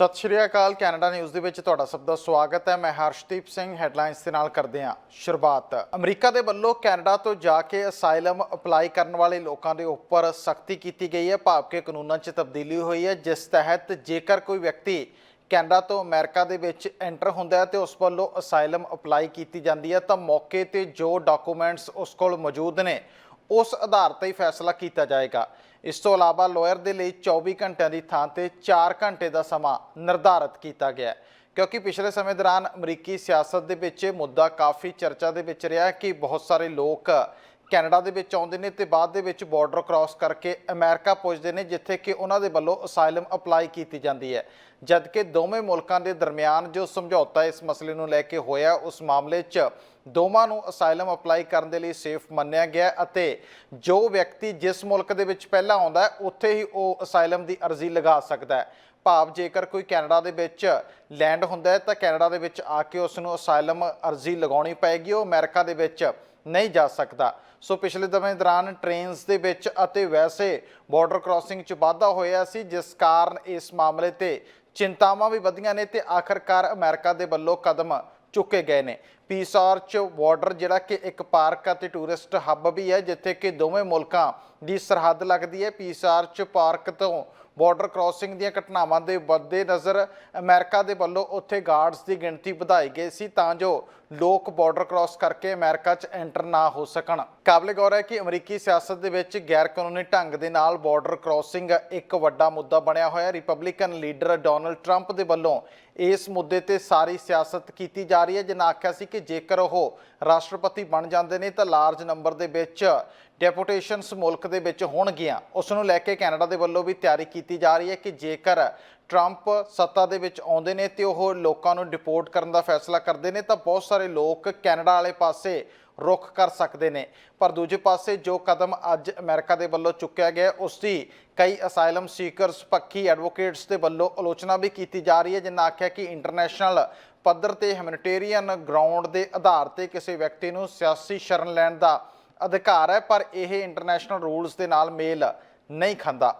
ਸਤਿ ਸ਼੍ਰੀ ਅਕਾਲ, Canada news ਦੇ ਵਿੱਚ ਤੁਹਾਡਾ ਸਭ ਦਾ ਸਵਾਗਤ ਹੈ। ਮੈਂ ਹਰਸ਼ਦੀਪ ਸਿੰਘ, ਹੈਡਲਾਈਨਸ ਦੇ ਨਾਲ ਕਰਦੇ ਹਾਂ ਸ਼ੁਰੂਆਤ। ਅਮਰੀਕਾ ਦੇ ਵੱਲੋਂ ਕੈਨੇਡਾ ਤੋਂ ਜਾ ਕੇ ਅਸਾਈਲਮ ਅਪਲਾਈ ਕਰਨ ਵਾਲੇ ਲੋਕਾਂ ਦੇ ਉੱਪਰ ਸਖਤੀ ਕੀਤੀ ਗਈ ਹੈ। ਭਾਵ ਕਿ ਕਾਨੂੰਨਾਂ 'ਚ ਤਬਦੀਲੀ ਹੋਈ ਹੈ, ਜਿਸ ਤਹਿਤ ਜੇਕਰ ਕੋਈ ਵਿਅਕਤੀ ਕੈਨੇਡਾ ਤੋਂ ਅਮਰੀਕਾ ਦੇ ਵਿੱਚ ਐਂਟਰ ਹੁੰਦਾ ਹੈ ਤੇ ਉਸ ਵੱਲੋਂ ਅਸਾਈਲਮ ਅਪਲਾਈ ਕੀਤੀ ਜਾਂਦੀ ਹੈ, ਤਾਂ ਮੌਕੇ ਤੇ ਜੋ ਡਾਕੂਮੈਂਟਸ ਉਸ ਕੋਲ ਮੌਜੂਦ ਨੇ, ਉਸ ਆਧਾਰ ਤੇ ਹੀ ਫੈਸਲਾ ਕੀਤਾ ਜਾਏਗਾ। ਇਸ ਤੋਂ ਇਲਾਵਾ ਲਾਇਰ ਦੇ ਲਈ 24 ਘੰਟਿਆਂ ਦੀ ਥਾਂ ਤੇ 4 ਘੰਟੇ ਦਾ ਸਮਾਂ ਨਿਰਧਾਰਤ ਕੀਤਾ ਗਿਆ ਹੈ। ਕਿਉਂਕਿ ਪਿਛਲੇ ਸਮੇਂ ਦੌਰਾਨ ਅਮਰੀਕੀ ਸਿਆਸਤ ਦੇ ਵਿੱਚ ਮੁੱਦਾ ਕਾਫੀ ਚਰਚਾ ਦੇ ਵਿੱਚ ਰਿਹਾ ਕਿ ਬਹੁਤ ਸਾਰੇ ਲੋਕ ਕੈਨੇਡਾ ਦੇ ਵਿੱਚ ਆਉਂਦੇ ਨੇ ਤੇ ਬਾਅਦ ਦੇ ਵਿੱਚ ਬਾਰਡਰ ਕ੍ਰਾਸ ਕਰਕੇ ਅਮਰੀਕਾ ਪਹੁੰਚਦੇ ਨੇ, ਜਿੱਥੇ ਕਿ ਉਹਨਾਂ ਦੇ ਵੱਲੋਂ ਅਸਾਈਲਮ ਅਪਲਾਈ ਕੀਤੀ ਜਾਂਦੀ ਹੈ। ਜਦਕਿ ਦੋਵੇਂ ਮੁਲਕਾਂ ਦੇ ਦਰਮਿਆਨ ਜੋ ਸਮਝੌਤਾ ਇਸ ਮਸਲੇ ਨੂੰ ਲੈ ਕੇ ਹੋਇਆ, ਉਸ ਮਾਮਲੇ 'ਚ ਦੋਵਾਂ ਨੂੰ ਅਸਾਈਲਮ ਅਪਲਾਈ ਕਰਨ ਦੇ ਲਈ ਸੇਫ ਮੰਨਿਆ ਗਿਆ ਅਤੇ ਜੋ ਵਿਅਕਤੀ ਜਿਸ ਮੁਲਕ ਦੇ ਵਿੱਚ ਪਹਿਲਾਂ ਆਉਂਦਾ ਹੈ, ਉੱਥੇ ਹੀ ਉਹ ਅਸਾਈਲਮ ਦੀ ਅਰਜ਼ੀ ਲਗਾ ਸਕਦਾ ਹੈ। ਭਾਵ ਜੇਕਰ ਕੋਈ ਕੈਨੇਡਾ ਦੇ ਵਿੱਚ ਲੈਂਡ ਹੁੰਦਾ ਹੈ, ਤਾਂ ਕੈਨੇਡਾ ਦੇ ਵਿੱਚ ਆ ਕੇ ਉਸ ਨੂੰ ਅਸਾਈਲਮ ਅਰਜ਼ੀ ਲਗਾਉਣੀ ਪਏਗੀ, ਉਹ ਅਮਰੀਕਾ ਦੇ ਵਿੱਚ ਨਹੀਂ ਜਾ ਸਕਦਾ। ਸੋ ਪਿਛਲੇ ਸਮੇਂ ਦੌਰਾਨ ਟ੍ਰੇਨਸ ਦੇ ਵਿੱਚ ਅਤੇ ਵੈਸੇ ਬਾਰਡਰ ਕ੍ਰਾਸਿੰਗ 'ਚ ਵਾਧਾ ਹੋਇਆ ਸੀ, ਜਿਸ ਕਾਰਨ ਇਸ ਮਾਮਲੇ ਤੇ ਚਿੰਤਾਵਾਂ ਵੀ ਵਧੀਆਂ ਨੇ ਤੇ ਆਖਰਕਾਰ ਅਮਰੀਕਾ ਦੇ ਵੱਲੋਂ ਕਦਮ ਚੁੱਕੇ ਗਏ ਨੇ। ਪੀਸਾਰ ਚ ਬਾਰਡਰ ਜਿਹੜਾ ਕਿ ਇੱਕ ਪਾਰਕ ਅਤੇ ਟੂਰਿਸਟ ਹੱਬ ਵੀ ਹੈ, ਜਿੱਥੇ ਕਿ ਦੋਵੇਂ ਮੁਲਕਾਂ ਦੀ ਸਰਹੱਦ ਲੱਗਦੀ ਹੈ। ਪੀਸਾਰ ਚ ਪਾਰਕ ਤੋਂ ਬਾਰਡਰ ਕ੍ਰਾਸਿੰਗ ਦੀਆਂ ਘਟਨਾਵਾਂ ਦੇ ਵੱਧਦੇ ਨਜ਼ਰ ਅਮਰੀਕਾ ਦੇ ਵੱਲੋਂ ਉੱਥੇ ਗਾਰਡਸ ਦੀ ਗਿਣਤੀ ਵਧਾਈ ਗਈ ਸੀ, ਤਾਂ ਜੋ ਲੋਕ ਬਾਰਡਰ ਕ੍ਰਾਸ ਕਰਕੇ ਅਮਰੀਕਾ 'ਚ ਐਂਟਰ ਨਾ ਹੋ ਸਕਣ। ਕਾਬਲੇ ਗੌਰ ਹੈ ਕਿ ਅਮਰੀਕੀ ਸਿਆਸਤ ਦੇ ਵਿੱਚ ਗੈਰ ਕਾਨੂੰਨੀ ਢੰਗ ਦੇ ਨਾਲ ਬਾਰਡਰ ਕ੍ਰਾਸਿੰਗ ਇੱਕ ਵੱਡਾ ਮੁੱਦਾ ਬਣਿਆ ਹੋਇਆ ਰਿਪਬਲਿਕਨ ਲੀਡਰ ਡੋਨਲਡ ਟਰੰਪ ਦੇ ਵੱਲੋਂ ਇਸ ਮੁੱਦੇ ਤੇ ਸਾਰੀ ਸਿਆਸਤ ਕੀਤੀ ਜਾ ਰਹੀ ਹੈ। ਜਿਨ੍ਹਾਂ ਆਖਿਆ ਸੀ ਕਿ ਜੇਕਰ ਉਹ ਰਾਸ਼ਟਰਪਤੀ ਬਣ ਜਾਂਦੇ ਨੇ ਤਾਂ ਲਾਰਜ ਨੰਬਰ ਦੇ ਵਿੱਚ ਡੈਪੂਟੇਸ਼ਨਸ ਮੁਲਕ ਦੇ ਵਿੱਚ ਹੋਣਗੀਆਂ। ਉਸ ਨੂੰ ਲੈ ਕੇ ਕੈਨੇਡਾ ਦੇ ਵੱਲੋਂ ਵੀ ਤਿਆਰੀ ਕੀਤੀ ਜਾ ਰਹੀ ਹੈ ਕਿ ਜੇਕਰ ਟਰੰਪ ਸੱਤਾ ਦੇ ਵਿੱਚ ਆਉਂਦੇ ਨੇ ਤੇ ਉਹ ਲੋਕਾਂ ਨੂੰ ਡਿਪੋਰਟ ਕਰਨ ਦਾ ਫੈਸਲਾ ਕਰਦੇ ਨੇ ਤਾਂ ਬਹੁਤ ਸਾਰੇ ਲੋਕ ਕੈਨੇਡਾ ਵਾਲੇ ਪਾਸੇ ਰੁਖ ਕਰ ਸਕਦੇ ਨੇ। ਪਰ ਦੂਜੇ ਪਾਸੇ ਜੋ ਕਦਮ ਅੱਜ ਅਮਰੀਕਾ ਦੇ ਵੱਲੋਂ ਚੁੱਕਿਆ ਗਿਆ ਉਸ ਦੀ ਕਈ ਅਸਾਈਲਮ ਸੀਕਰਸ, ਪੱਖੀ ਐਡਵੋਕੇਟਸ ਦੇ ਵੱਲੋਂ ਆਲੋਚਨਾ ਵੀ ਕੀਤੀ ਜਾ ਰਹੀ ਹੈ, ਜਿਨ੍ਹਾਂ ਆਖਿਆ ਕਿ ਇੰਟਰਨੈਸ਼ਨਲ ਪੱਧਰ ਤੇ ਹਿਊਮੈਨਿਟੇਰੀਅਨ ਗਰਾਊਂਡ ਦੇ ਆਧਾਰ ਤੇ ਕਿਸੇ ਵਿਅਕਤੀ ਨੂੰ ਸਿਆਸੀ ਸ਼ਰਨ ਲੈਣ ਦਾ ਅਧਿਕਾਰ ਹੈ, ਪਰ ਇਹ ਇੰਟਰਨੈਸ਼ਨਲ ਰੂਲਸ ਦੇ ਨਾਲ ਮੇਲ ਨਹੀਂ ਖਾਂਦਾ।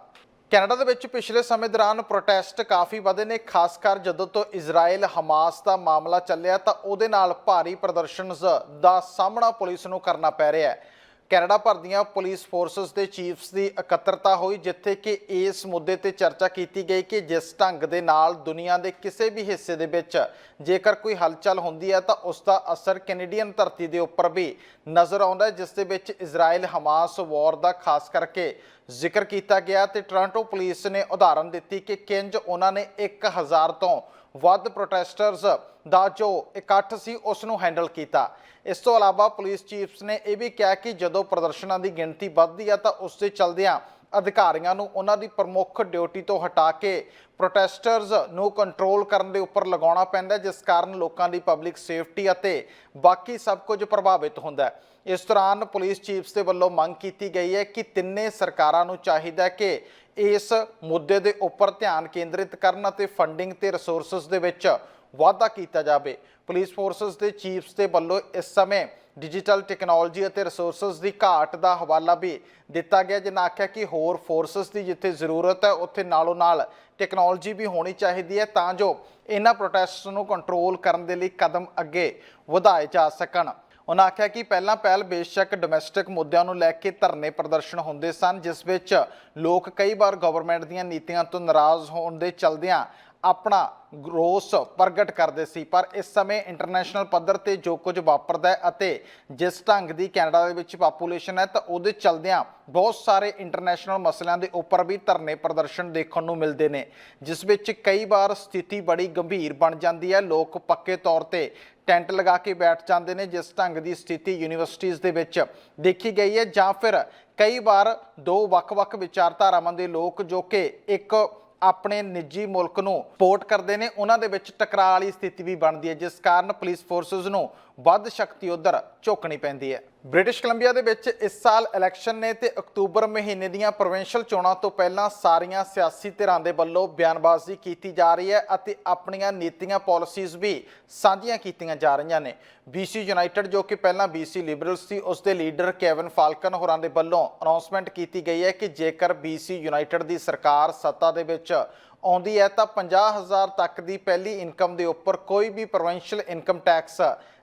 ਕੈਨੇਡਾ ਦੇ ਵਿੱਚ ਪਿਛਲੇ ਸਮੇਂ ਦੌਰਾਨ ਪ੍ਰੋਟੈਸਟ ਕਾਫੀ ਵਧੇ ਨੇ, ਖਾਸ ਕਰ ਜਦੋਂ ਤੋਂ ਇਜ਼ਰਾਈਲ ਹਮਾਸ ਦਾ ਮਾਮਲਾ ਚੱਲਿਆ ਤਾਂ ਉਹਦੇ ਨਾਲ ਭਾਰੀ ਪ੍ਰਦਰਸ਼ਨਸ ਦਾ ਸਾਹਮਣਾ ਪੁਲਿਸ ਨੂੰ ਕਰਨਾ ਪੈ ਰਿਹਾ ਹੈ। ਕੈਨੇਡਾ ਭਰ ਦੀਆਂ ਪੁਲਿਸ ਫੋਰਸਸ ਦੇ ਚੀਫਸ ਦੀ ਇਕੱਤਰਤਾ ਹੋਈ, ਜਿੱਥੇ ਕਿ ਇਸ ਮੁੱਦੇ ਤੇ ਚਰਚਾ ਕੀਤੀ ਗਈ ਕਿ ਜਿਸ ਢੰਗ ਦੇ ਨਾਲ ਦੁਨੀਆ ਦੇ ਕਿਸੇ ਵੀ ਹਿੱਸੇ ਦੇ ਵਿੱਚ ਜੇਕਰ ਕੋਈ ਹਲਚਲ ਹੁੰਦੀ ਹੈ, ਤਾਂ ਉਸ ਦਾ ਅਸਰ ਕੈਨੇਡੀਅਨ ਧਰਤੀ ਦੇ ਉੱਪਰ ਵੀ ਨਜ਼ਰ ਆਉਂਦਾ ਹੈ, ਜਿਸ ਦੇ ਵਿੱਚ ਇਜ਼ਰਾਈਲ ਹਮਾਸ ਵਾਰ ਦਾ ਖਾਸ ਕਰਕੇ ਜ਼ਿਕਰ ਕੀਤਾ ਗਿਆ ਤੇ ਟੋਰਾਂਟੋ ਪੁਲਿਸ ਨੇ ਉਦਾਹਰਨ ਦਿੱਤੀ ਕਿ ਕਿੰਜ ਉਹਨਾਂ ਨੇ 1000 ਤੋਂ ਵੱਧ ਪ੍ਰੋਟੈਸਟਰਸ ਦਾ ਜੋ ਇਕੱਠ ਸੀ, ਉਸ ਨੂੰ ਹੈਂਡਲ ਕੀਤਾ। ਇਸ ਤੋਂ ਇਲਾਵਾ ਪੁਲਿਸ ਚੀਫਸ ਨੇ ਇਹ ਵੀ ਕਿਹਾ ਕਿ ਜਦੋਂ ਪ੍ਰਦਰਸ਼ਨਾਂ ਦੀ ਗਿਣਤੀ ਵੱਧਦੀ ਹੈ ਤਾਂ ਉਸ ਦੇ ਚਲਦਿਆਂ ਅਧਿਕਾਰੀਆਂ ਨੂੰ ਉਹਨਾਂ ਦੀ ਪ੍ਰਮੁੱਖ ਡਿਊਟੀ ਤੋਂ ਹਟਾ ਕੇ ਪ੍ਰੋਟੈਸਟਰਸ ਨੂੰ ਕੰਟਰੋਲ ਕਰਨ ਦੇ ਉੱਪਰ ਲਗਾਉਣਾ ਪੈਂਦਾ ਜਿਸ ਕਾਰਨ ਲੋਕਾਂ ਦੀ ਪਬਲਿਕ ਸੇਫਟੀ ਅਤੇ ਬਾਕੀ ਸਭ ਕੁਝ ਪ੍ਰਭਾਵਿਤ ਹੁੰਦਾ ਹੈ। ਇਸ ਦੌਰਾਨ ਪੁਲਿਸ ਚੀਫਸ ਦੇ ਵੱਲੋਂ ਮੰਗ ਕੀਤੀ ਗਈ ਹੈ ਕਿ ਤਿੰਨੇ ਸਰਕਾਰਾਂ ਨੂੰ ਚਾਹੀਦਾ ਕਿ ਇਸ ਮੁੱਦੇ ਦੇ ਉੱਪਰ ਧਿਆਨ ਕੇਂਦਰਿਤ ਕਰਨ ਅਤੇ ਫੰਡਿੰਗ ਤੇ ਰਿਸੋਰਸਸ ਦੇ ਵਿੱਚ ਵਾਧਾ ਕੀਤਾ ਜਾਵੇ। ਪੁਲਿਸ ਫੋਰਸਸ ਦੇ ਚੀਫਸ ਦੇ ਵੱਲੋਂ ਇਸ ਸਮੇਂ ਡਿਜੀਟਲ ਟੈਕਨੋਲੋਜੀ ਅਤੇ ਰਿਸੋਰਸਸ ਦੀ ਘਾਟ ਦਾ ਹਵਾਲਾ ਵੀ ਦਿੱਤਾ ਗਿਆ, ਜਿਨ੍ਹਾਂ ਆਖਿਆ ਕਿ ਹੋਰ ਫੋਰਸਸ ਦੀ ਜਿੱਥੇ ਜ਼ਰੂਰਤ ਹੈ, ਉੱਥੇ ਨਾਲੋਂ ਨਾਲ ਟੈਕਨੋਲੋਜੀ ਵੀ ਹੋਣੀ ਚਾਹੀਦੀ ਹੈ, ਤਾਂ ਜੋ ਇਹਨਾਂ ਪ੍ਰੋਟੈਸਟਸ ਨੂੰ ਕੰਟਰੋਲ ਕਰਨ ਦੇ ਲਈ ਕਦਮ ਅੱਗੇ ਵਧਾਏ ਜਾ ਸਕਣ। ਉਹਨਾਂ ਆਖਿਆ ਕਿ ਪਹਿਲਾਂ ਪਹਿਲ ਬੇਸ਼ੱਕ ਡੋਮੈਸਟਿਕ ਮੁੱਦਿਆਂ ਨੂੰ ਲੈ ਕੇ ਧਰਨੇ ਪ੍ਰਦਰਸ਼ਨ ਹੁੰਦੇ ਸਨ, ਜਿਸ ਵਿੱਚ ਲੋਕ ਕਈ ਵਾਰ ਗਵਰਨਮੈਂਟ ਦੀਆਂ ਨੀਤੀਆਂ ਤੋਂ ਨਾਰਾਜ਼ ਹੋਣ ਦੇ ਚਲਦਿਆਂ ਆਪਣਾ ਰੋਸ ਪ੍ਰਗਟ ਕਰਦੇ ਸੀ, ਪਰ ਇਸ ਸਮੇਂ ਇੰਟਰਨੈਸ਼ਨਲ ਪੱਧਰ ਤੇ ਜੋ ਕੁਝ ਵਾਪਰਦਾ ਹੈ ਅਤੇ ਜਿਸ ਢੰਗ ਦੀ ਕੈਨੇਡਾ ਦੇ ਵਿੱਚ ਪਾਪੂਲੇਸ਼ਨ ਹੈ, ਤਾਂ ਉਹਦੇ ਚਲਦਿਆਂ ਬਹੁਤ ਸਾਰੇ ਇੰਟਰਨੈਸ਼ਨਲ ਮਸਲਿਆਂ ਦੇ ਉੱਪਰ ਵੀ ਧਰਨੇ ਪ੍ਰਦਰਸ਼ਨ ਦੇਖਣ ਨੂੰ ਮਿਲਦੇ ਨੇ, ਜਿਸ ਵਿੱਚ ਕਈ ਵਾਰ ਸਥਿਤੀ ਬੜੀ ਗੰਭੀਰ ਬਣ ਜਾਂਦੀ ਹੈ। ਲੋਕ ਪੱਕੇ ਤੌਰ ਤੇ ਟੈਂਟ ਲਗਾ ਕੇ ਬੈਠ ਜਾਂਦੇ ਨੇ, ਜਿਸ ਢੰਗ ਦੀ ਸਥਿਤੀ ਯੂਨੀਵਰਸਿਟੀਆਂ ਦੇ ਵਿੱਚ ਦੇਖੀ ਗਈ ਹੈ, ਜਾਂ ਫਿਰ ਕਈ ਵਾਰ ਦੋ ਵੱਖ-ਵੱਖ ਵਿਚਾਰਧਾਰਾਵਾਂ ਦੇ ਲੋਕ ਜੋ ਕਿ ਇੱਕ ਆਪਣੇ ਨਿੱਜੀ ਮੁਲਕ ਨੂੰ ਸਪੋਰਟ ਕਰਦੇ ਨੇ, ਉਹਨਾਂ ਦੇ ਵਿੱਚ ਟਕਰਾਅ ਵਾਲੀ ਸਥਿਤੀ ਵੀ ਬਣਦੀ ਹੈ, ਜਿਸ ਕਾਰਨ ਪੁਲਿਸ ਫੋਰਸਸ ਨੂੰ ਵੱਧ ਸ਼ਕਤੀ ਉਧਰ ਝੋਕਣੀ ਪੈਂਦੀ ਹੈ। ਬ੍ਰਿਟਿਸ਼ ਕੋਲੰਬੀਆ ਦੇ ਵਿੱਚ ਇਸ ਸਾਲ ਇਲੈਕਸ਼ਨ ਨੇ ਤੇ ਅਕਤੂਬਰ ਮਹੀਨੇ ਦੀਆਂ ਪ੍ਰੋਵਿੰਸ਼ੀਅਲ ਚੋਣਾਂ ਤੋਂ ਪਹਿਲਾਂ ਸਾਰੀਆਂ ਸਿਆਸੀ ਧਿਰਾਂ ਦੇ ਵੱਲੋਂ ਬਿਆਨਬਾਜ਼ੀ ਕੀਤੀ ਜਾ ਰਹੀ ਹੈ ਅਤੇ ਆਪਣੀਆਂ ਨੀਤੀਆਂ ਪਾਲਿਸੀਜ਼ ਵੀ ਸਾਂਝੀਆਂ ਕੀਤੀਆਂ ਜਾ ਰਹੀਆਂ ਨੇ। BC ਯੂਨਾਈਟਿਡ ਜੋ ਕਿ ਪਹਿਲਾਂ BC ਲਿਬਰਲਸ ਸੀ, ਉਸ ਦੇ ਲੀਡਰ ਕੇਵਨ ਫਾਲਕਨ ਹੋਰਾਂ ਦੇ ਵੱਲੋਂ ਅਨਾਉਂਸਮੈਂਟ ਕੀਤੀ ਗਈ ਹੈ ਕਿ ਜੇਕਰ BC ਯੂਨਾਈਟਿਡ ਦੀ ਸਰਕਾਰ ਸੱਤਾ ਦੇ ਵਿੱਚ ਆਉਂਦੀ ਹੈ ਤਾਂ 50000 ਤੱਕ ਦੀ ਪਹਿਲੀ ਇਨਕਮ ਦੇ ਉੱਪਰ ਕੋਈ ਵੀ ਪ੍ਰੋਵਿੰਸ਼ੀਅਲ ਇਨਕਮ ਟੈਕਸ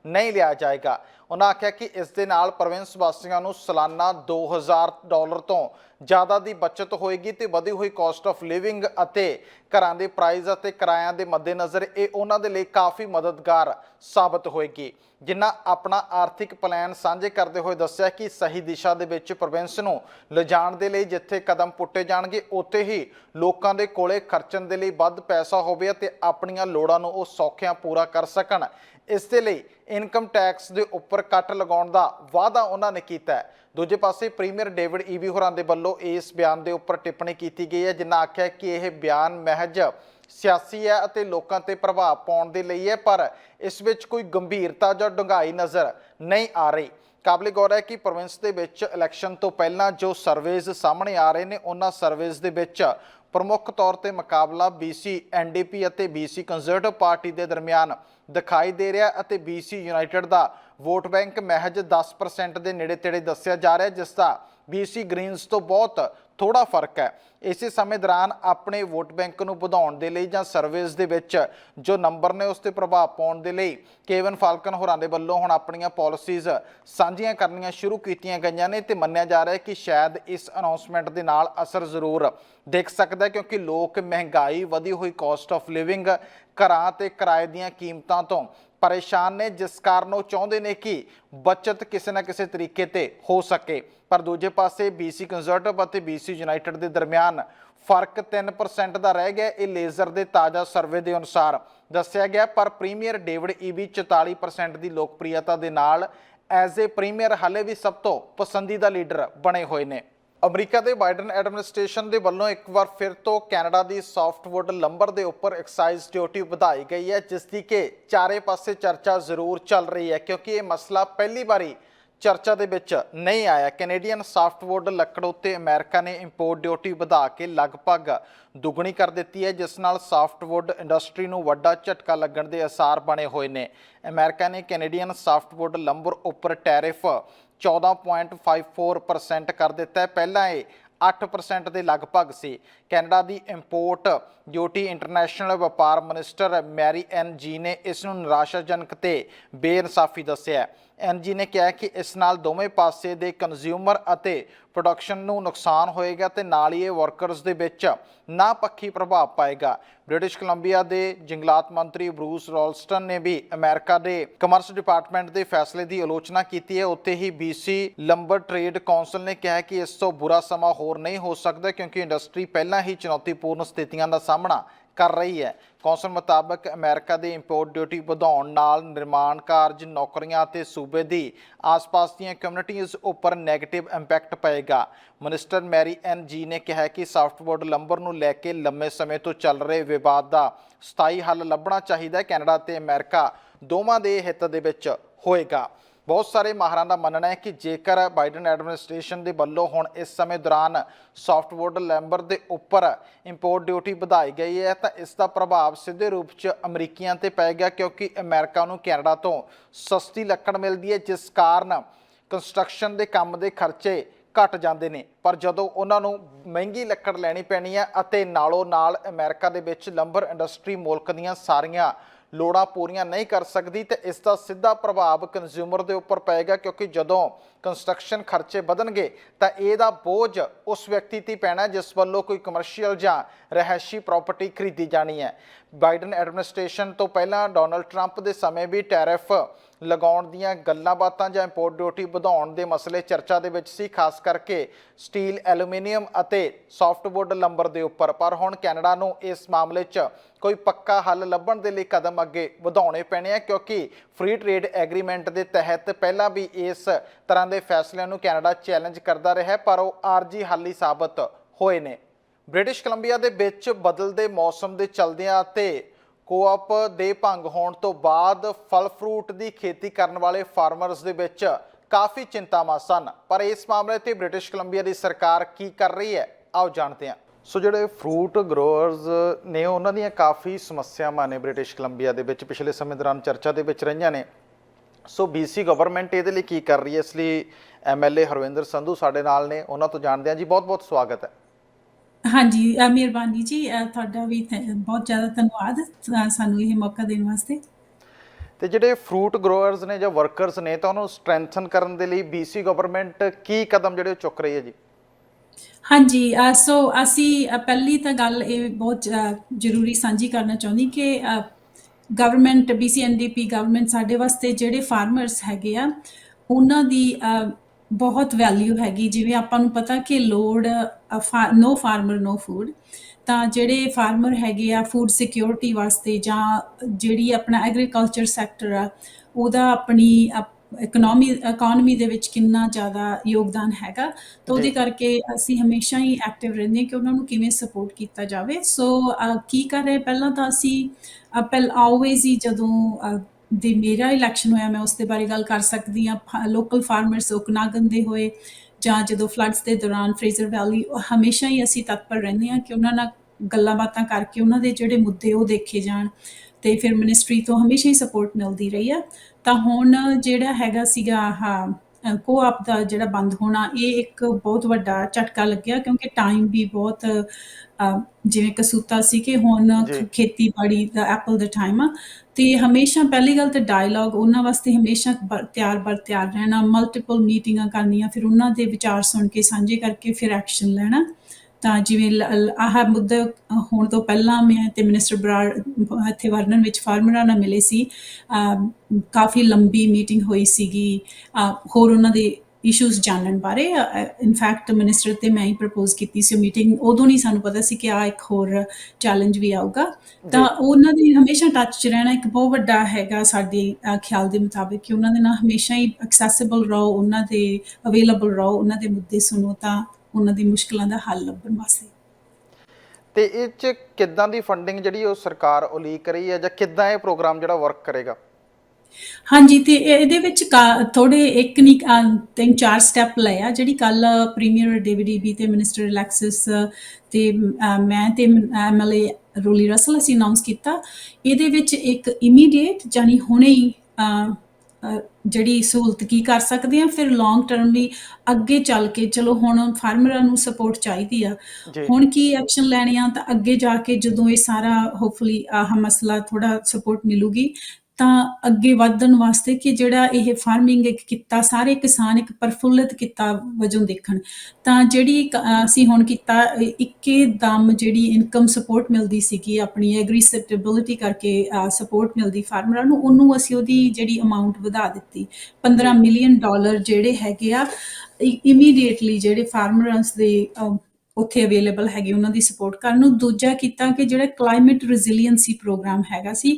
ਨਹੀਂ ਲਿਆ ਜਾਏਗਾ। ਉਹਨਾਂ ਆਖਿਆ ਕਿ ਇਸ ਦੇ ਨਾਲ ਪ੍ਰੋਵਿੰਸ ਵਾਸੀਆਂ ਨੂੰ ਸਾਲਾਨਾ 2000 ਡਾਲਰ ਤੋਂ ਜ਼ਿਆਦਾ ਦੀ ਬਚਤ ਹੋਏਗੀ ਤੇ ਵਧੀ ਹੋਈ ਕਾਸਟ ਆਫ ਲਿਵਿੰਗ ਅਤੇ ਘਰਾਂ ਦੇ ਪ੍ਰਾਈਸ ਅਤੇ ਕਿਰਾਇਆਂ ਦੇ ਮੱਦੇਨਜ਼ਰ ਇਹ ਉਹਨਾਂ ਦੇ ਲਈ ਕਾਫੀ ਮਦਦਗਾਰ ਸਾਬਤ ਹੋਏਗੀ। ਜਿਨ੍ਹਾਂ ਆਪਣਾ ਆਰਥਿਕ ਪਲਾਨ ਸਾਂਝੇ ਕਰਦੇ ਹੋਏ ਦੱਸਿਆ ਕਿ ਸਹੀ ਦਿਸ਼ਾ ਦੇ ਵਿੱਚ ਪ੍ਰੋਵਿੰਸ ਨੂੰ ਲਿਜਾਣ ਦੇ ਲਈ ਜਿੱਥੇ ਕਦਮ ਪੁੱਟੇ ਜਾਣਗੇ, ਉੱਥੇ ਹੀ ਲੋਕਾਂ ਦੇ ਕੋਲੇ ਖਰਚਣ ਦੇ ਲਈ ਵੱਧ ਪੈਸਾ ਹੋਵੇ ਅਤੇ ਆਪਣੀਆਂ ਲੋੜਾਂ ਨੂੰ ਉਹ ਸੌਖਿਆਂ ਪੂਰਾ ਕਰ ਸਕਣ। ਇਸ ਦੇ ਲਈ ਇਨਕਮ ਟੈਕਸ ਦੇ ਉੱਪਰ ਕੱਟ ਲਗਾਉਣ ਦਾ ਵਾਅਦਾ ਉਹਨਾਂ ਨੇ ਕੀਤਾ ਦੂਜੇ ਪਾਸੇ ਪ੍ਰੀਮੀਅਰ ਡੇਵਿਡ ਈਵੀ ਹੋਰਾਂ ਦੇ ਵੱਲੋਂ ਇਸ ਬਿਆਨ ਦੇ ਉੱਪਰ ਟਿੱਪਣੀ ਕੀਤੀ ਗਈ ਹੈ, ਜਿਨ੍ਹਾਂ ਆਖਿਆ ਕਿ ਇਹ ਬਿਆਨ ਮਹਿਜ ਸਿਆਸੀ ਹੈ ਅਤੇ ਲੋਕਾਂ ਤੇ ਪ੍ਰਭਾਵ ਪਾਉਣ ਦੇ ਲਈ ਹੈ, ਪਰ ਇਸ ਵਿੱਚ ਕੋਈ ਗੰਭੀਰਤਾ ਜਾਂ ਡੂੰਘਾਈ ਨਜ਼ਰ ਨਹੀਂ ਆ ਰਹੀ। ਕਾਬਲੇ ਗੌਰ ਹੈ ਕਿ ਪ੍ਰੋਵਿੰਸ ਦੇ ਵਿੱਚ ਇਲੈਕਸ਼ਨ ਤੋਂ ਪਹਿਲਾਂ ਜੋ ਸਰਵੇਜ਼ ਸਾਹਮਣੇ ਆ ਰਹੇ ਨੇ, ਉਹਨਾਂ ਸਰਵੇਜ਼ ਦੇ ਵਿੱਚ ਪ੍ਰਮੁੱਖ ਤੌਰ ਤੇ ਮੁਕਾਬਲਾ BC NDP ਅਤੇ BC ਕੰਜ਼ਰਵੇਟਿਵ ਪਾਰਟੀ ਦੇ ਦਰਮਿਆਨ ਦਿਖਾਈ ਦੇ ਰਿਹਾ ਅਤੇ BC ਯੂਨਾਈਟਿਡ ਦਾ ਵੋਟ ਬੈਂਕ ਮਹਿਜ 10% ਦੇ ਨੇੜੇ ਤੇੜੇ ਦੱਸਿਆ ਜਾ ਰਿਹਾ ਜਿਸ ਦਾ BC ਗ੍ਰੀਨਸ ਤੋਂ ਬਹੁਤ ਥੋੜਾ ਫ਼ਰਕ ਹੈ। ਇਸੇ ਸਮੇਂ ਦੌਰਾਨ ਆਪਣੇ ਵੋਟ ਬੈਂਕ ਨੂੰ ਵਧਾਉਣ ਦੇ ਲਈ ਜਾਂ ਸਰਵਿਸ ਦੇ ਵਿੱਚ ਜੋ ਨੰਬਰ ਨੇ ਉਸ ਤੇ ਪ੍ਰਭਾਵ ਪਾਉਣ ਦੇ ਲਈ ਕੇਵਨ ਫਾਲਕਨ ਹੋਰਾਂ ਦੇ ਵੱਲੋਂ ਹੁਣ ਆਪਣੀਆਂ ਪਾਲਿਸੀਜ਼ ਸਾਂਝੀਆਂ ਕਰਨੀਆਂ ਸ਼ੁਰੂ ਕੀਤੀਆਂ ਗਈਆਂ ਨੇ ਤੇ ਮੰਨਿਆ ਜਾ ਰਿਹਾ ਹੈ ਕਿ ਸ਼ਾਇਦ ਇਸ ਅਨਾਉਂਸਮੈਂਟ ਦੇ ਨਾਲ ਅਸਰ ਜ਼ਰੂਰ ਦੇਖ ਸਕਦਾ ਕਿਉਂਕਿ ਲੋਕ ਮਹਿੰਗਾਈ, ਵਧੀ ਹੋਈ ਕਾਸਟ ਆਫ ਲਿਵਿੰਗ ਘਰਾਂ ਤੇ ਕਿਰਾਏ ਦੀਆਂ ਕੀਮਤਾਂ ਤੋਂ ਪਰੇਸ਼ਾਨ ਨੇ, ਜਿਸ ਕਾਰਨ ਉਹ ਚਾਹੁੰਦੇ ਨੇ ਕਿ ਬਚਤ ਕਿਸੇ ਨਾ ਕਿਸੇ ਤਰੀਕੇ ਤੇ ਹੋ ਸਕੇ। ਪਰ ਦੂਜੇ ਪਾਸੇ BC ਕੰਜ਼ਰਵੇਟਿਵ ਅਤੇ BC ਯੂਨਾਈਟਿਡ ਦੇ ਦਰਮਿਆਨ ਫ਼ਰਕ 3% ਦਾ ਰਹਿ ਗਿਆ। ਇਹ ਲੇਜ਼ਰ ਦੇ ਤਾਜ਼ਾ ਸਰਵੇ ਦੇ ਅਨੁਸਾਰ ਦੱਸਿਆ ਗਿਆ, ਪਰ ਪ੍ਰੀਮੀਅਰ ਡੇਵਿਡ ਈਬੀ 44% ਦੀ ਲੋਕਪ੍ਰਿਯਤਾ ਦੇ ਨਾਲ ਐਜ਼ ਏ ਪ੍ਰੀਮੀਅਰ ਹਾਲੇ ਵੀ ਸਭ ਤੋਂ ਪਸੰਦੀਦਾ ਲੀਡਰ ਬਣੇ ਹੋਏ ਨੇ। ਅਮਰੀਕਾ ਦੇ ਬਾਈਡਨ ਐਡਮਿਨਿਸਟ੍ਰੇਸ਼ਨ ਦੇ ਵੱਲੋਂ ਇੱਕ ਵਾਰ ਫਿਰ ਤੋਂ ਕੈਨੇਡਾ ਦੀ ਸੌਫਟਵੁੱਡ ਲੰਬਰ ਦੇ ਉੱਪਰ ਐਕਸਾਈਜ਼ ਡਿਊਟੀ ਵਧਾਈ ਗਈ ਹੈ, ਜਿਸ ਦੀ ਕਿ ਚਾਰੇ ਪਾਸੇ ਚਰਚਾ ਜ਼ਰੂਰ ਚੱਲ ਰਹੀ ਹੈ, ਕਿਉਂਕਿ ਇਹ ਮਸਲਾ ਪਹਿਲੀ ਵਾਰੀ ਚਰਚਾ ਦੇ ਵਿੱਚ ਨਹੀਂ ਆਇਆ। ਕੈਨੇਡੀਅਨ ਸਾਫਟਵੁੱਡ ਲੱਕੜ ਉੱਤੇ ਅਮਰੀਕਾ ਨੇ ਇੰਪੋਰਟ ਡਿਊਟੀ ਵਧਾ ਕੇ ਲਗਭਗ ਦੁੱਗਣੀ ਕਰ ਦਿੱਤੀ ਹੈ, ਜਿਸ ਨਾਲ ਸਾਫਟਵੁੱਡ ਇੰਡਸਟਰੀ ਨੂੰ ਵੱਡਾ ਝਟਕਾ ਲੱਗਣ ਦੇ ਅਸਾਰ ਬਣੇ ਹੋਏ ਨੇ। ਅਮਰੀਕਾ ਨੇ ਕੈਨੇਡੀਅਨ ਸਾਫਟਵੁੱਡ ਲੰਬਰ ਉੱਪਰ ਟੈਰਿਫ 14.54% ਕਰ ਦਿੱਤਾ ਹੈ। ਪਹਿਲਾਂ ਇਹ 8% ਦੇ ਲਗਭਗ ਸੀ। ਕੈਨੇਡਾ ਦੀ ਇੰਪੋਰਟ ਡਿਊਟੀ ਇੰਟਰਨੈਸ਼ਨਲ ਵਪਾਰ ਮਿਨਿਸਟਰ ਮੈਰੀ ਐਨ ਜੀ ਨੇ ਇਸ ਨੂੰ ਨਿਰਾਸ਼ਾਜਨਕ ਤੇ ਬੇਇਨਸਾਫੀ ਦੱਸਿਆ ਹੈ। ਐਨ ਜੀ ਨੇ ਕਿਹਾ ਕਿ ਇਸ ਨਾਲ ਦੋਵੇਂ ਪਾਸੇ ਦੇ ਕੰਜ਼ਿਊਮਰ ਅਤੇ ਪ੍ਰੋਡਕਸ਼ਨ ਨੂੰ ਨੁਕਸਾਨ ਹੋਏਗਾ ਤੇ ਨਾਲ ਹੀ ਇਹ ਵਰਕਰਸ ਦੇ ਵਿੱਚ ਨਾ ਪੱਖੀ ਪ੍ਰਭਾਵ ਪਾਏਗਾ। ਬ੍ਰਿਟਿਸ਼ ਕੋਲੰਬੀਆ ਦੇ ਜੰਗਲਾਤ ਮੰਤਰੀ ਬਰੂਸ ਰੋਲਸਟਨ ਨੇ ਵੀ ਅਮਰੀਕਾ ਦੇ ਕਮਰਸ ਡਿਪਾਰਟਮੈਂਟ ਦੇ ਫੈਸਲੇ ਦੀ ਆਲੋਚਨਾ ਕੀਤੀ ਹੈ। ਉੱਥੇ ਹੀ BC ਲੰਬਰ ਟ੍ਰੇਡ ਕਾਉਂਸਲ ਨੇ ਕਿਹਾ ਕਿ ਇਸ ਤੋਂ ਬੁਰਾ ਸਮਾਂ ਹੋਰ ਨਹੀਂ ਹੋ ਸਕਦਾ ਕਿਉਂਕਿ ਇੰਡਸਟਰੀ ਪਹਿਲਾਂ ਹੀ ਚੁਣੌਤੀਪੂਰਨ ਸਥਿਤੀਆਂ ਦਾ ਸਾਹਮਣਾ ਕਰ ਰਹੀ ਹੈ। ਕੌਂਸਲ ਮੁਤਾਬਕ ਅਮਰੀਕਾ ਦੇ ਇੰਪੋਰਟ ਡਿਊਟੀ ਵਧਾਉਣ ਨਾਲ ਨਿਰਮਾਣ ਕਾਰਜ, ਨੌਕਰੀਆਂ ਅਤੇ ਸੂਬੇ ਦੀ ਆਸ-ਪਾਸ ਦੀਆਂ ਕਮਿਊਨਿਟੀਆਂ ਉੱਪਰ ਨੈਗੇਟਿਵ ਇੰਪੈਕਟ ਪਏਗਾ। ਮਿਨਿਸਟਰ ਮੈਰੀ ਐਨ ਜੀ ਨੇ ਕਿਹਾ ਕਿ ਸਾਫਟਵੁੱਡ ਲੰਬਰ ਨੂੰ ਲੈ ਕੇ ਲੰਮੇ ਸਮੇਂ ਤੋਂ ਚੱਲ ਰਹੇ ਵਿਵਾਦ ਦਾ ਸਥਾਈ ਹੱਲ ਲੱਭਣਾ ਚਾਹੀਦਾ ਹੈ। ਕੈਨੇਡਾ ਤੇ ਅਮਰੀਕਾ ਦੋਵਾਂ ਦੇ ਹਿੱਤ ਦੇ ਵਿੱਚ ਹੋਏਗਾ। ਬਹੁਤ ਸਾਰੇ ਮਾਹਰਾਂ ਦਾ ਮੰਨਣਾ ਹੈ ਕਿ ਜੇਕਰ ਬਾਈਡਨ ਐਡਮਿਨਿਸਟ੍ਰੇਸ਼ਨ ਦੇ ਵੱਲੋਂ ਹੁਣ ਇਸ ਸਮੇਂ ਦੌਰਾਨ ਸਾਫਟਵੁੱਡ ਲੈਂਬਰ ਦੇ ਉੱਪਰ ਇੰਪੋਰਟ ਡਿਊਟੀ ਵਧਾਈ ਗਈ ਹੈ, ਤਾਂ ਇਸ ਦਾ ਪ੍ਰਭਾਵ ਸਿੱਧੇ ਰੂਪ 'ਚ ਅਮਰੀਕੀਆਂ ਤੇ ਪਏਗਾ ਕਿਉਂਕਿ ਅਮਰੀਕਾ ਨੂੰ ਕੈਨੇਡਾ ਤੋਂ ਸਸਤੀ ਲੱਕੜ ਮਿਲਦੀ ਹੈ, ਜਿਸ ਕਾਰਨ ਕੰਸਟਰਕਸ਼ਨ ਦੇ ਕੰਮ ਦੇ ਖਰਚੇ ਘਟ ਜਾਂਦੇ ਨੇ। ਪਰ ਜਦੋਂ ਉਹਨਾਂ ਨੂੰ ਮਹਿੰਗੀ ਲੱਕੜ ਲੈਣੀ ਪੈਣੀ ਹੈ ਅਤੇ ਨਾਲੋਂ ਨਾਲ ਅਮਰੀਕਾ ਦੇ ਵਿੱਚ ਲੰਬਰ ਇੰਡਸਟਰੀ ਮੁਲਕ ਦੀਆਂ ਸਾਰੀਆਂ ਲੋੜਾਂ ਪੂਰੀਆਂ ਨਹੀਂ ਕਰ ਸਕਦੀ ਤੇ ਇਸ ਦਾ ਸਿੱਧਾ ਪ੍ਰਭਾਵ ਕੰਜ਼ਿਊਮਰ ਦੇ ਉੱਪਰ ਪਏਗਾ ਕਿਉਂਕਿ ਜਦੋਂ ਕੰਸਟਰਕਸ਼ਨ ਖਰਚੇ ਵਧਣਗੇ ਤਾਂ ਇਹਦਾ ਬੋਝ ਉਸ ਵਿਅਕਤੀ ਤੇ ਪੈਣਾ ਜਿਸ ਵੱਲੋਂ ਕੋਈ ਕਮਰਸ਼ੀਅਲ ਜਾਂ ਰਹਿਸ਼ੀ ਪ੍ਰਾਪਰਟੀ ਖਰੀਦੀ ਜਾਣੀ ਹੈ। ਬਾਈਡਨ ਐਡਮਿਨਿਸਟ੍ਰੇਸ਼ਨ ਤੋਂ ਪਹਿਲਾਂ ਡੋਨਲਡ ਟਰੰਪ ਦੇ ਸਮੇਂ ਵੀ ਟੈਰਿਫ ਲਗਾਉਣ ਦੀਆਂ ਗੱਲਾਂ ਬਾਤਾਂ ਜਾਂ ਇੰਪੋਰਟ ਡਿਊਟੀ ਵਧਾਉਣ ਦੇ ਮਸਲੇ ਚਰਚਾ ਦੇ ਵਿੱਚ ਸੀ, ਖਾਸ ਕਰਕੇ ਸਟੀਲ, ਐਲੂਮੀਨੀਅਮ ਅਤੇ ਸਾਫਟਵੁੱਡ ਲੰਬਰ ਦੇ ਉੱਪਰ। ਪਰ ਹੁਣ ਕੈਨੇਡਾ ਨੂੰ ਇਸ ਮਾਮਲੇ 'ਚ ਕੋਈ ਪੱਕਾ ਹੱਲ ਲੱਭਣ ਦੇ ਲਈ ਕਦਮ ਅੱਗੇ ਵਧਾਉਣੇ ਪੈਣੇ ਆ, ਕਿਉਂਕਿ ਫ੍ਰੀ ਟ੍ਰੇਡ ਐਗਰੀਮੈਂਟ ਦੇ ਤਹਿਤ ਪਹਿਲਾਂ ਵੀ ਇਸ ਤਰ੍ਹਾਂ ਦੇ ਫੈਸਲਿਆਂ ਨੂੰ ਕੈਨੇਡਾ ਚੈਲੰਜ ਕਰਦਾ ਰਿਹਾ, ਪਰ ਉਹ ਆਰਜੀ ਹੱਲ ਹੀ ਸਾਬਤ ਹੋਏ ਨੇ। ਬ੍ਰਿਟਿਸ਼ ਕੋਲੰਬੀਆ ਦੇ ਵਿੱਚ ਬਦਲਦੇ ਮੌਸਮ ਦੇ ਚਲਦਿਆਂ ਤੇ ਕੋਆਪ ਦੇ ਭੰਗ ਹੋਣ ਤੋਂ ਬਾਅਦ ਫਲ ਫਰੂਟ ਦੀ ਖੇਤੀ ਕਰਨ ਵਾਲੇ ਫਾਰਮਰਸ ਦੇ ਵਿੱਚ ਕਾਫੀ ਚਿੰਤਾਵਾਂ ਸਨ। ਪਰ ਇਸ ਮਾਮਲੇ ਤੇ ਬ੍ਰਿਟਿਸ਼ ਕੋਲੰਬੀਆ ਦੀ ਸਰਕਾਰ ਕੀ ਕਰ ਰਹੀ ਹੈ, ਆਓ ਜਾਣਦੇ ਹਾਂ। ਸੋ ਜਿਹੜੇ ਫਰੂਟ ਗਰੋਅਰਸ ਨੇ, ਉਹਨਾਂ ਦੀਆਂ ਕਾਫੀ ਸਮੱਸਿਆਵਾਂ ਨੇ ਬ੍ਰਿਟਿਸ਼ ਕੋਲੰਬੀਆ ਦੇ ਵਿੱਚ ਪਿਛਲੇ ਸਮੇਂ ਦੌਰਾਨ ਚਰਚਾ ਦੇ ਵਿੱਚ ਰਹੀਆਂ ਨੇ। ਸੋ BC ਗਵਰਨਮੈਂਟ ਇਹਦੇ ਲਈ ਕੀ ਕਰ ਰਹੀ ਹੈ? ਇਸ ਲਈ ਐਮਐਲਏ ਹਰਵਿੰਦਰ ਸੰਧੂ ਸਾਡੇ ਨਾਲ ਨੇ, ਉਹਨਾਂ ਤੋਂ ਜਾਣਦੇ ਹਾਂ। ਜੀ, ਬਹੁਤ-ਬਹੁਤ ਸਵਾਗਤ ਹੈ। ਹਾਂਜੀ ਅ, ਮਿਹਰਬਾਨੀ ਜੀ ਅ, ਤੁਹਾਡਾ ਵੀ ਥੈ- ਬਹੁਤ ਜ਼ਿਆਦਾ ਧੰਨਵਾਦ ਅ, ਸਾਨੂੰ ਇਹ ਮੌਕਾ ਦੇਣ ਵਾਸਤੇ। ਤੇ ਜਿਹੜੇ ਫਰੂਟ ਗਰੋਅਰਸ ਨੇ ਜਾਂ ਵਰਕਰਸ ਨੇ ਤਾਂ ਉਹਨੂੰ ਸਟਰੈਂਥਨ ਕਰਨ ਦੇ ਲਈ BC ਗਵਰਨਮੈਂਟ ਕੀ ਕਦਮ ਜਿਹੜੇ ਉਹ ਚੁੱਕ ਰਹੀ ਹੈ ਜੀ? ਹਾਂਜੀ ਅ, ਸੋ ਅਸੀਂ ਅ, ਪਹਿਲੀ ਤਾਂ ਗੱਲ ਇਹ ਬਹੁਤ ਅ, ਜ਼ਰੂਰੀ ਸਾਂਝੀ ਕਰਨਾ ਚਾਹੁੰਦੀ ਕਿ ਗਵਰਨਮੈਂਟ BCNDP ਗਵਰਨਮੈਂਟ ਸਾਡੇ ਵਾਸਤੇ ਜਿਹੜੇ ਫਾਰਮਰਸ ਹੈਗੇ ਆ ਉਹਨਾਂ ਦੀ ਅ, ਬਹੁਤ ਵੈਲਿਊ ਹੈਗੀ। ਜਿਵੇਂ ਆਪਾਂ ਨੂੰ ਪਤਾ ਕਿ ਲੋੜ ਨੋ ਫਾਰਮਰ ਨੋ ਫੂਡ ਤਾਂ ਜਿਹੜੇ ਫਾਰਮਰ ਹੈਗੇ ਆ ਫੂਡ ਸਿਕਿਉਰਿਟੀ ਵਾਸਤੇ ਜਾਂ ਜਿਹੜੀ ਆਪਣਾ ਐਗਰੀਕਲਚਰ ਸੈਕਟਰ ਆ ਉਹਦਾ ਆਪਣੀ ਇਕਨੋਮੀ ਇਕਨੋਮੀ ਦੇ ਵਿੱਚ ਕਿੰਨਾ ਜ਼ਿਆਦਾ ਯੋਗਦਾਨ ਹੈਗਾ। ਤਾਂ ਉਹਦੇ। ਕਰਕੇ ਅਸੀਂ ਹਮੇਸ਼ਾ ਹੀ ਐਕਟਿਵ ਰਹਿੰਦੇ ਕਿ ਉਹਨਾਂ ਨੂੰ ਕਿਵੇਂ ਸਪੋਰਟ ਕੀਤਾ ਜਾਵੇ। ਸੋ ਕੀ ਕਰ ਰਹੇ? ਪਹਿਲਾਂ ਤਾਂ ਅਸੀਂ ਪਹਿਲ ਆਲਵੇਜ਼ ਹੀ ਜਦੋਂ ਦੇ ਮੇਰਾ ਇਲੈਕਸ਼ਨ ਹੋਇਆ, ਮੈਂ ਉਸ ਦੇ ਬਾਰੇ ਗੱਲ ਕਰ ਸਕਦੀ ਹਾਂ। ਲੋਕਲ ਫਾਰਮਰਸ ਓਕਨਾਗਨ ਦੇ ਹੋਏ ਜਾਂ ਜਦੋਂ ਫਲੱਡਸ ਦੇ ਦੌਰਾਨ ਫਰੇਜ਼ਰ ਵੈਲੀ ਹਮੇਸ਼ਾ ਹੀ ਅਸੀਂ ਤਤਪਰ ਰਹਿੰਦੇ ਹਾਂ ਕਿ ਉਹਨਾਂ ਨਾਲ ਗੱਲਾਂ ਬਾਤਾਂ ਕਰਕੇ ਉਹਨਾਂ ਦੇ ਜਿਹੜੇ ਮੁੱਦੇ ਉਹ ਦੇਖੇ ਜਾਣ ਤੇ ਫਿਰ ਮਿਨਿਸਟਰੀ ਤੋਂ ਹਮੇਸ਼ਾ ਹੀ ਸਪੋਰਟ ਮਿਲਦੀ ਰਹੀ ਆ। ਤਾਂ ਹੁਣ ਜਿਹੜਾ ਹੈਗਾ ਸੀਗਾ ਆਹ ਕੋਆਪ ਦਾ ਜਿਹੜਾ ਬੰਦ ਹੋਣਾ ਇਹ ਇੱਕ ਬਹੁਤ ਵੱਡਾ ਝਟਕਾ ਲੱਗਿਆ ਕਿਉਂਕਿ ਟਾਈਮ ਵੀ ਬਹੁਤ ਜਿਵੇਂ ਕਸੂਤਾ ਸੀ ਕਿ ਹੁਣ। ਖੇਤੀਬਾੜੀ ਦਾ ਐਪਲ ਦਾ ਟਾਈਮ ਆ ਤੇ ਹਮੇਸ਼ਾ ਪਹਿਲੀ ਗੱਲ ਤਾਂ ਡਾਇਲੌਗ ਉਹਨਾਂ ਵਾਸਤੇ ਹਮੇਸ਼ਾ ਤਿਆਰ ਬਰ ਤਿਆਰ ਰਹਿਣਾ ਮਲਟੀਪਲ ਮੀਟਿੰਗਾਂ ਕਰਨੀਆਂ ਫਿਰ ਉਹਨਾਂ ਦੇ ਵਿਚਾਰ ਸੁਣ ਕੇ ਸਾਂਝੇ ਕਰਕੇ ਫਿਰ ਐਕਸ਼ਨ ਲੈਣਾ ਤਾਂ ਜਿਵੇਂ ਆਹ ਮੁੱਦਾ ਹੋਣ ਤੋਂ ਪਹਿਲਾਂ ਮੈਂ ਤੇ ਮਿਨਿਸਟਰ ਬਰਾੜ ਇੱਥੇ ਵਰਨਨ ਵਿੱਚ ਫਾਰਮਰਾਂ ਨਾਲ ਮਿਲੇ ਸੀ। ਕਾਫੀ ਲੰਬੀ ਮੀਟਿੰਗ ਹੋਈ ਸੀਗੀ। ਹੋਰ ਉਹਨਾਂ ਦੇ ਇਸ਼ੂਜ਼ ਜਾਣਨ ਬਾਰੇ। ਇਨਫੈਕਟ ਮਿਨਿਸਟਰ ਤੇ ਮੈਂ ਹੀ ਪ੍ਰਪੋਜ਼ ਕੀਤੀ ਸੀ ਮੀਟਿੰਗ ਉਦੋਂ ਨਹੀਂ ਸਾਨੂੰ ਪਤਾ ਸੀ ਕਿ ਆ ਇੱਕ ਹੋਰ ਚੈਲੰਜ ਵੀ ਆਊਗਾ। ਤਾਂ ਉਹਨਾਂ ਦੀ ਹਮੇਸ਼ਾ ਟੱਚ 'ਚ ਰਹਿਣਾ ਇੱਕ ਬਹੁਤ ਵੱਡਾ ਹੈਗਾ ਸਾਡੇ ਖਿਆਲ ਦੇ ਮੁਤਾਬਿਕ ਕਿ ਉਹਨਾਂ ਦੇ ਨਾਲ ਹਮੇਸ਼ਾ ਹੀ ਐਕਸੈਸਿਬਲ ਰਹੋ ਉਹਨਾਂ ਦੇ ਅਵੇਲੇਬਲ ਰਹੋ ਉਹਨਾਂ ਦੇ ਮੁੱਦੇ ਸੁਣੋ ਤਾਂ ਉਹਨਾਂ ਦੀ ਮੁਸ਼ਕਲਾਂ ਦਾ ਹੱਲ ਲੱਭਣ ਵਾਸਤੇ। ਤੇ ਇਹ ਚ ਕਿੱਦਾਂ ਦੀ ਫੰਡਿੰਗ ਜਿਹੜੀ ਉਹ ਸਰਕਾਰ ਉਲੀਕ ਰਹੀ ਹੈ ਜਾਂ ਕਿੱਦਾਂ ਇਹ ਪ੍ਰੋਗਰਾਮ ਜਿਹੜਾ ਵਰਕ ਕਰੇਗਾ? ਹਾਂਜੀ ਤੇ ਇਹ- ਇਹਦੇ ਵਿੱਚ ਥੋੜੇ ਇੱਕ ਨਹੀਂ ਤਿੰਨ ਚਾਰ ਸਟੈਪ ਲਏ ਆ ਜਿਹੜੀ ਕੱਲ ਪ੍ਰੀਮੀਅਰ ਡੇਵਿਡ ਬੀ ਤੇ ਮਿਨਿਸਟਰ ਅਲੈਕਸਿਸ ਤੇ ਮੈਂ ਤੇ ਐਮਐਲਏ ਰੋਲੀ ਰਸਲ ਅਸੀਂ ਅਨਾਉਂਸ ਕੀਤਾ। ਇਹਦੇ ਵਿੱਚ ਇੱਕ ਇਮੀਡੀਏਟ ਜਾਨੀ ਹੁਣੇ ਹੀ ਜਿਹੜੀ ਸਹੂਲਤ ਕੀ ਕਰ ਸਕਦੇ ਆ ਫਿਰ ਲੌਂਗ ਟਰਮ ਲਈ ਅੱਗੇ ਚੱਲ ਕੇ ਚਲੋ ਹੁਣ ਫਾਰਮਰਾਂ ਨੂੰ ਸਪੋਰਟ ਚਾਹੀਦੀ ਆ। ਹੁਣ ਕੀ ਐਕਸ਼ਨ ਲੈਣੇ ਆ ਤਾਂ ਅੱਗੇ ਜਾ ਕੇ ਜਦੋਂ ਇਹ ਸਾਰਾ ਹੋਪਫੁਲੀ ਆਹ ਮਸਲਾ ਥੋੜਾ ਸਪੋਰਟ ਮਿਲੂਗੀ। ਤਾਂ ਅੱਗੇ ਵਧਣ ਵਾਸਤੇ ਕਿ ਜਿਹੜਾ ਇਹ ਫਾਰਮਿੰਗ ਇੱਕ ਕਿੱਤਾ ਸਾਰੇ ਕਿਸਾਨ ਇੱਕ ਪ੍ਰਫੁੱਲਤ ਕਿੱਤਾ ਵਜੋਂ ਦੇਖਣ। ਤਾਂ ਜਿਹੜੀ ਅਸੀਂ ਹੁਣ ਕੀਤਾ ਇੱਕੇ ਦਮ ਜਿਹੜੀ ਇਨਕਮ ਸਪੋਰਟ ਮਿਲਦੀ ਸੀਗੀ ਆਪਣੀ ਐਗਰੀ ਸਟੇਬਿਲਿਟੀ ਕਰਕੇ ਸਪੋਰਟ ਮਿਲਦੀ ਫਾਰਮਰਾਂ ਨੂੰ ਉਹਨੂੰ ਅਸੀਂ ਉਹਦੀ ਜਿਹੜੀ ਅਮਾਉਂਟ ਵਧਾ ਦਿੱਤੀ। 15 ਮਿਲੀਅਨ ਡਾਲਰ ਜਿਹੜੇ ਹੈਗੇ ਆ ਇਮੀਡੀਏਟਲੀ ਜਿਹੜੇ ਫਾਰਮਰਸ ਦੇ ਉੱਥੇ ਅਵੇਲੇਬਲ ਹੈਗੇ ਉਹਨਾਂ ਦੀ ਸਪੋਰਟ ਕਰਨ ਨੂੰ। ਦੂਜਾ ਕੀਤਾ ਕਿ ਜਿਹੜਾ ਕਲਾਈਮੇਟ ਰੈਜ਼ਿਲੀਐਂਸੀ ਪ੍ਰੋਗਰਾਮ ਹੈਗਾ ਸੀ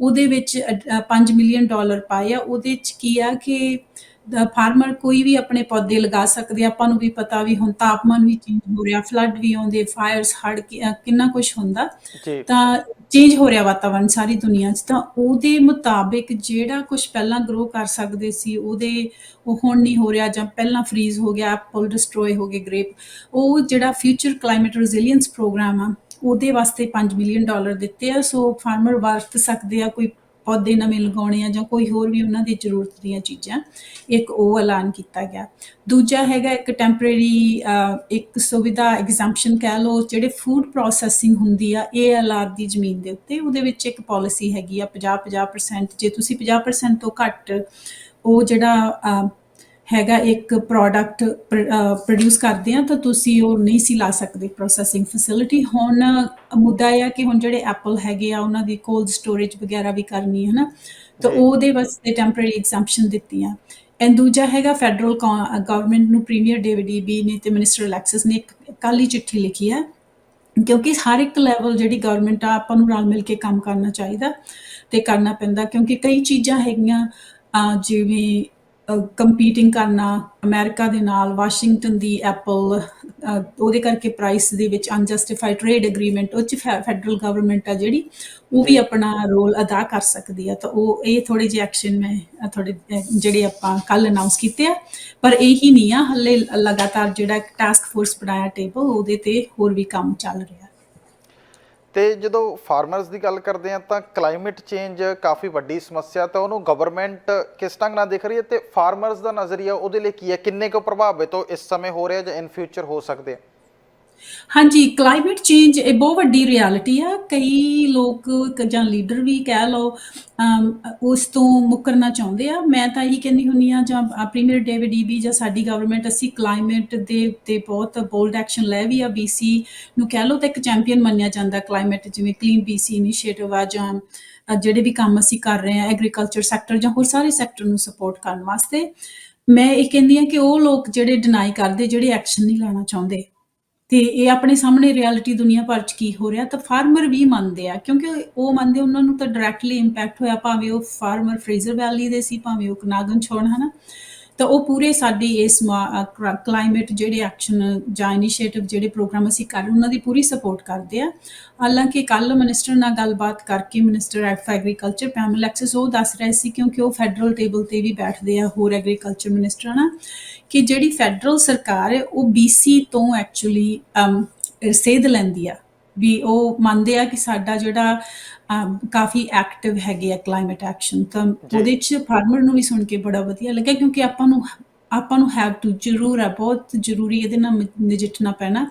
ਉਹਦੇ ਵਿੱਚ 5 ਮਿਲੀਅਨ ਡਾਲਰ ਪਾਏ ਆ। ਉਹਦੇ ਚ ਕੀ ਆ ਕਿ ਫਾਰਮਰ ਕੋਈ ਵੀ ਆਪਣੇ ਪੌਦੇ ਲਗਾ ਸਕਦੇ ਆ। ਆਪਾਂ ਨੂੰ ਵੀ ਪਤਾ ਵੀ ਹੁਣ ਤਾਪਮਾਨ ਵੀ ਚੇਂਜ ਹੋ ਰਿਹਾ ਫਲੱਡ ਵੀ ਆਉਂਦੇ ਫਾਇਰਸ ਹੜ ਕਿੰਨਾ ਕੁਝ ਹੁੰਦਾ। ਤਾਂ ਚੇਂਜ ਹੋ ਰਿਹਾ ਵਾਤਾਵਰਣ ਸਾਰੀ ਦੁਨੀਆ 'ਚ। ਤਾਂ ਉਹਦੇ ਮੁਤਾਬਿਕ ਜਿਹੜਾ ਕੁਝ ਪਹਿਲਾਂ ਗਰੋ ਕਰ ਸਕਦੇ ਸੀ ਉਹਦੇ ਉਹ ਹੁਣ ਨਹੀਂ ਹੋ ਰਿਹਾ ਜਾਂ ਪਹਿਲਾਂ ਫਰੀਜ਼ ਹੋ ਗਿਆ ਐਪਲ ਡਿਸਟਰੋਏ ਹੋ ਗਏ ਗ੍ਰੇਪ ਉਹ ਜਿਹੜਾ ਫਿਊਚਰ ਕਲਾਈਮੇਟ ਰੈਜ਼ਿਲੀਐਂਸ ਪ੍ਰੋਗਰਾਮ ਆ ਉਹਦੇ ਵਾਸਤੇ 5 ਮਿਲੀਅਨ ਡਾਲਰ ਦਿੱਤੇ ਆ ਸੋ ਫਾਰਮਰ ਵਰਤ ਸਕਦੇ ਆ, ਕੋਈ ਪੌਦੇ ਨਵੇਂ ਲਗਾਉਣੇ ਆ ਜਾਂ ਕੋਈ ਹੋਰ ਵੀ ਉਹਨਾਂ ਦੀ ਜ਼ਰੂਰਤ ਦੀਆਂ ਚੀਜ਼ਾਂ, ਇੱਕ ਉਹ ਐਲਾਨ ਕੀਤਾ ਗਿਆ। ਦੂਜਾ ਹੈਗਾ ਇੱਕ ਟੈਂਪਰੇਰੀ ਇੱਕ ਸੁਵਿਧਾ ਐਗਜ਼ੈਂਪਸ਼ਨ ਕਹਿ ਲਓ, ਜਿਹੜੇ ਫੂਡ ਪ੍ਰੋਸੈਸਿੰਗ ਹੁੰਦੀ ਆ ਏਐਲਆਰ ਦੀ ਜ਼ਮੀਨ ਦੇ ਉੱਤੇ, ਉਹਦੇ ਵਿੱਚ ਇੱਕ ਪਾਲਿਸੀ ਹੈਗੀ ਆ 50 50% ਜੇ ਤੁਸੀਂ 50% ਤੋਂ ਘੱਟ ਉਹ ਜਿਹੜਾ ਹੈਗਾ ਇੱਕ ਪ੍ਰੋਡਕਟ ਪ੍ਰੋਡਿਊਸ ਕਰਦੇ ਆ ਤਾਂ ਤੁਸੀਂ ਉਹ ਨਹੀਂ ਸੀ ਲਾ ਸਕਦੇ ਪ੍ਰੋਸੈਸਿੰਗ ਫੈਸਿਲਿਟੀ ਹੁਣ ਮੁੱਦਾ ਇਹ ਆ ਕਿ ਹੁਣ ਜਿਹੜੇ ਐਪਲ ਹੈਗੇ ਆ ਉਹਨਾਂ ਦੀ ਕੋਲਡ ਸਟੋਰੇਜ ਵਗੈਰਾ ਵੀ ਕਰਨੀ ਹੈ ਨਾ ਤਾਂ। ਉਹਦੇ ਵਾਸਤੇ ਟੈਂਪਰੇਰੀ ਐਗਜ਼ੈਂਪਸ਼ਨ ਦਿੱਤੀਆਂ ਐਂਡ ਦੂਜਾ ਹੈਗਾ ਫੈਡਰਲ ਗਵਰਨਮੈਂਟ ਨੂੰ ਪ੍ਰੀਮੀਅਰ ਡੇਵਿਡ ਈਬੀ ਨੇ ਤੇ ਮਿਨਿਸਟਰ ਅਲੈਕਸਿਸ ਨੇ ਇੱਕ ਕਾਲੀ ਚਿੱਠੀ ਲਿਖੀ ਹੈ ਕਿਉਂਕਿ ਹਰ ਇੱਕ ਲੈਵਲ ਜਿਹੜੀ ਗਵਰਨਮੈਂਟ ਆ ਆਪਾਂ ਨੂੰ ਰਲ ਮਿਲ ਕੇ ਕੰਮ ਕਰਨਾ ਚਾਹੀਦਾ ਤੇ ਕਰਨਾ ਪੈਂਦਾ ਕਿਉਂਕਿ ਕਈ ਚੀਜ਼ਾਂ ਹੈਗੀਆਂ ਜਿਵੇਂ ਕੰਪੀਟਿੰਗ ਕਰਨਾ ਅਮਰੀਕਾ ਦੇ ਨਾਲ ਵਾਸ਼ਿੰਗਟਨ ਦੀ ਐਪਲ ਉਹਦੇ ਕਰਕੇ ਪ੍ਰਾਈਸ ਦੇ ਵਿੱਚ ਅਨਜਸਟੀਫਾਈਡ ਟ੍ਰੇਡ ਐਗਰੀਮੈਂਟ ਉਹ ਚ ਫੈਡਰਲ ਗਵਰਨਮੈਂਟ ਆ ਜਿਹੜੀ ਉਹ ਵੀ ਆਪਣਾ ਰੋਲ ਅਦਾ ਕਰ ਸਕਦੀ ਆ। ਤਾਂ ਉਹ ਇਹ ਥੋੜੇ ਜਿਹੇ ਐਕਸ਼ਨ ਮੈਂ ਥੋੜੇ ਜਿਹੜੇ ਆਪਾਂ ਕੱਲ ਅਨਾਉਂਸ ਕੀਤੇ ਆ। ਪਰ ਇਹੀ ਨਹੀਂ ਆ ਹੱਲੇ ਲਗਾਤਾਰ ਜਿਹੜਾ ਟਾਸਕ ਫੋਰਸ ਬਣਾਇਆ ਟੇਬਲ ਉਹਦੇ ਤੇ ਹੋਰ ਵੀ ਕੰਮ ਚੱਲ ਰਿਹਾ। ਤੇ ਜਦੋਂ ਫਾਰਮਰਸ ਦੀ ਗੱਲ ਕਰਦੇ ਆ ਤਾਂ ਕਲਾਈਮੇਟ ਚੇਂਜ ਕਾਫੀ ਵੱਡੀ ਸਮੱਸਿਆ ਤਾਂ ਉਹਨੂੰ ਗਵਰਨਮੈਂਟ ਕਿਸ ਢੰਗ ਨਾਲ ਦੇਖ ਰਹੀ ਹੈ ਤੇ ਫਾਰਮਰਸ ਦਾ ਨਜ਼ਰੀਆ ਉਹਦੇ ਲਈ ਕੀ ਹੈ? ਕਿੰਨੇ ਕੁ ਪ੍ਰਭਾਵਿਤ ਉਹ ਇਸ ਸਮੇਂ ਹੋ ਰਿਹਾ ਜਾਂ ਇਨ ਫਿਊਚਰ ਹੋ ਸਕਦੇ ਆ? ਹਾਂਜੀ ਕਲਾਈਮੇਟ ਚੇਂਜ ਇਹ ਬਹੁਤ ਵੱਡੀ ਰਿਐਲਿਟੀ ਆ। ਕਈ ਲੋਕ ਕ- ਜਾਂ ਲੀਡਰ ਵੀ ਕਹਿ ਲਓ ਅਮ, ਉਸ ਤੋਂ ਮੁਕਰਨਾ ਚਾਹੁੰਦੇ ਆ। ਮੈਂ ਤਾਂ ਇਹੀ ਕਹਿੰਦੀ ਹੁੰਨੀ ਆ ਜਾਂ ਪ੍ਰੀਮੀਅਰ ਡੇਵਿਡ ਈਬੀ ਜਾਂ ਸਾਡੀ ਗਵਰਨਮੈਂਟ ਅਸੀਂ ਕਲਾਈਮੇਟ ਦੇ ਉੱਤੇ ਬਹੁਤ ਬੋਲਡ ਐਕਸ਼ਨ ਲੈ ਵੀ ਆ। ਬੀਸੀ ਨੂੰ ਕਹਿ ਲਓ ਤਾਂ ਇੱਕ ਚੈਂਪੀਅਨ ਮੰਨਿਆ ਜਾਂਦਾ ਕਲਾਈਮੇਟ ਜਿਵੇਂ ਕਲੀਨ ਬੀਸੀ ਇਨੀਸ਼ੀਏਟਿਵ ਆ ਜਾਂ ਅ, ਜਿਹੜੇ ਵੀ ਕੰਮ ਅਸੀਂ ਕਰ ਰਹੇ ਆ ਐਗਰੀਕਲਚਰ ਸੈਕਟਰ ਜਾਂ ਹੋਰ ਸਾਰੇ ਸੈਕਟਰ ਨੂੰ ਸਪੋਰਟ ਕਰਨ ਵਾਸਤੇ। ਮੈਂ ਇਹ ਕਹਿੰਦੀ ਆ ਕਿ ਉਹ ਲੋਕ ਜਿਹੜੇ ਡਿਨਾਈ ਕਰਦੇ ਜਿਹੜੇ ਐਕਸ਼ਨ ਨਹੀਂ ਲੈਣਾ ਚਾਹੁੰਦੇ ਤੇ ਇਹ ਆਪਣੇ ਸਾਹਮਣੇ ਰਿਐਲਿਟੀ ਦੁਨੀਆ ਭਰ ਚ ਕੀ ਹੋ ਰਿਹਾ, ਤਾਂ ਫਾਰਮਰ ਵੀ ਮੰਨਦੇ ਆ, ਕਿਉਂਕਿ ਉਹ ਮੰਨਦੇ ਉਹਨਾਂ ਨੂੰ ਤਾਂ ਡਾਇਰੈਕਟਲੀ ਇੰਪੈਕਟ ਹੋਇਆ, ਭਾਵੇਂ ਉਹ ਫਾਰਮਰ ਫਰੇਜ਼ਰ ਵੈਲੀ ਦੇ ਸੀ, ਭਾਵੇਂ ਉਹ ਕਨਾਗਨ ਛੋਣ ਹਨਾ? ਤਾਂ ਉਹ ਪੂਰੇ ਸਾਡੀ ਇਸ ਕਲਾਈਮੇਟ ਜਿਹੜੇ ਐਕਸ਼ਨ ਜਾਂ ਇਨੀਸ਼ੀਏਟਿਵ ਜਿਹੜੇ ਪ੍ਰੋਗਰਾਮ ਅਸੀਂ ਕਰ ਰਹੇ, ਉਹਨਾਂ ਦੀ ਪੂਰੀ ਸਪੋਰਟ ਕਰਦੇ ਆ। ਹਾਲਾਂਕਿ ਕੱਲ ਮਿਨਿਸਟਰ ਨਾਲ ਗੱਲਬਾਤ ਕਰਕੇ minister of agriculture Pam Alexis ਉਹ ਦੱਸ ਰਹੇ ਸੀ, ਕਿਉਂਕਿ ਉਹ ਫੈਡਰਲ ਟੇਬਲ ਤੇ ਵੀ ਬੈਠਦੇ ਆ ਹੋਰ ਐਗਰੀਕਲਚਰ ਮਿਨਿਸਟਰਾਂ ਨਾਲ ਕਿ ਜਿਹੜੀ ਫੈਡਰਲ ਸਰਕਾਰ ਹੈ ਉਹ BC ਤੋਂ ਐਕਚੁਅਲੀ ਸੇਧ ਲੈਂਦੀ ਆ। ਵੀ ਉਹ ਮੰਨਦੇ ਆ ਕਿ ਸਾਡਾ ਜਿਹੜਾ ਕਾਫੀ ਐਕਟਿਵ ਹੈਗੇ ਆ ਕਲਾਈਮੇਟ ਐਕਸ਼ਨ ਤਾਂ ਉਹਦੇ ਚ ਫਾਰਮਰ ਨੂੰ ਵੀ ਸੁਣ ਕੇ ਬੜਾ ਵਧੀਆ ਲੱਗਾ ਕਿਉਂਕਿ ਆਪਾਂ ਨੂੰ ਆਪਾਂ ਨੂੰ ਹੈਵ ਟੂ ਜ਼ਰੂਰ ਆ ਬਹੁਤ ਜ਼ਰੂਰੀ ਇਹਦੇ ਨਾਲ ਨਜਿੱਠਣਾ ਪੈਣਾ।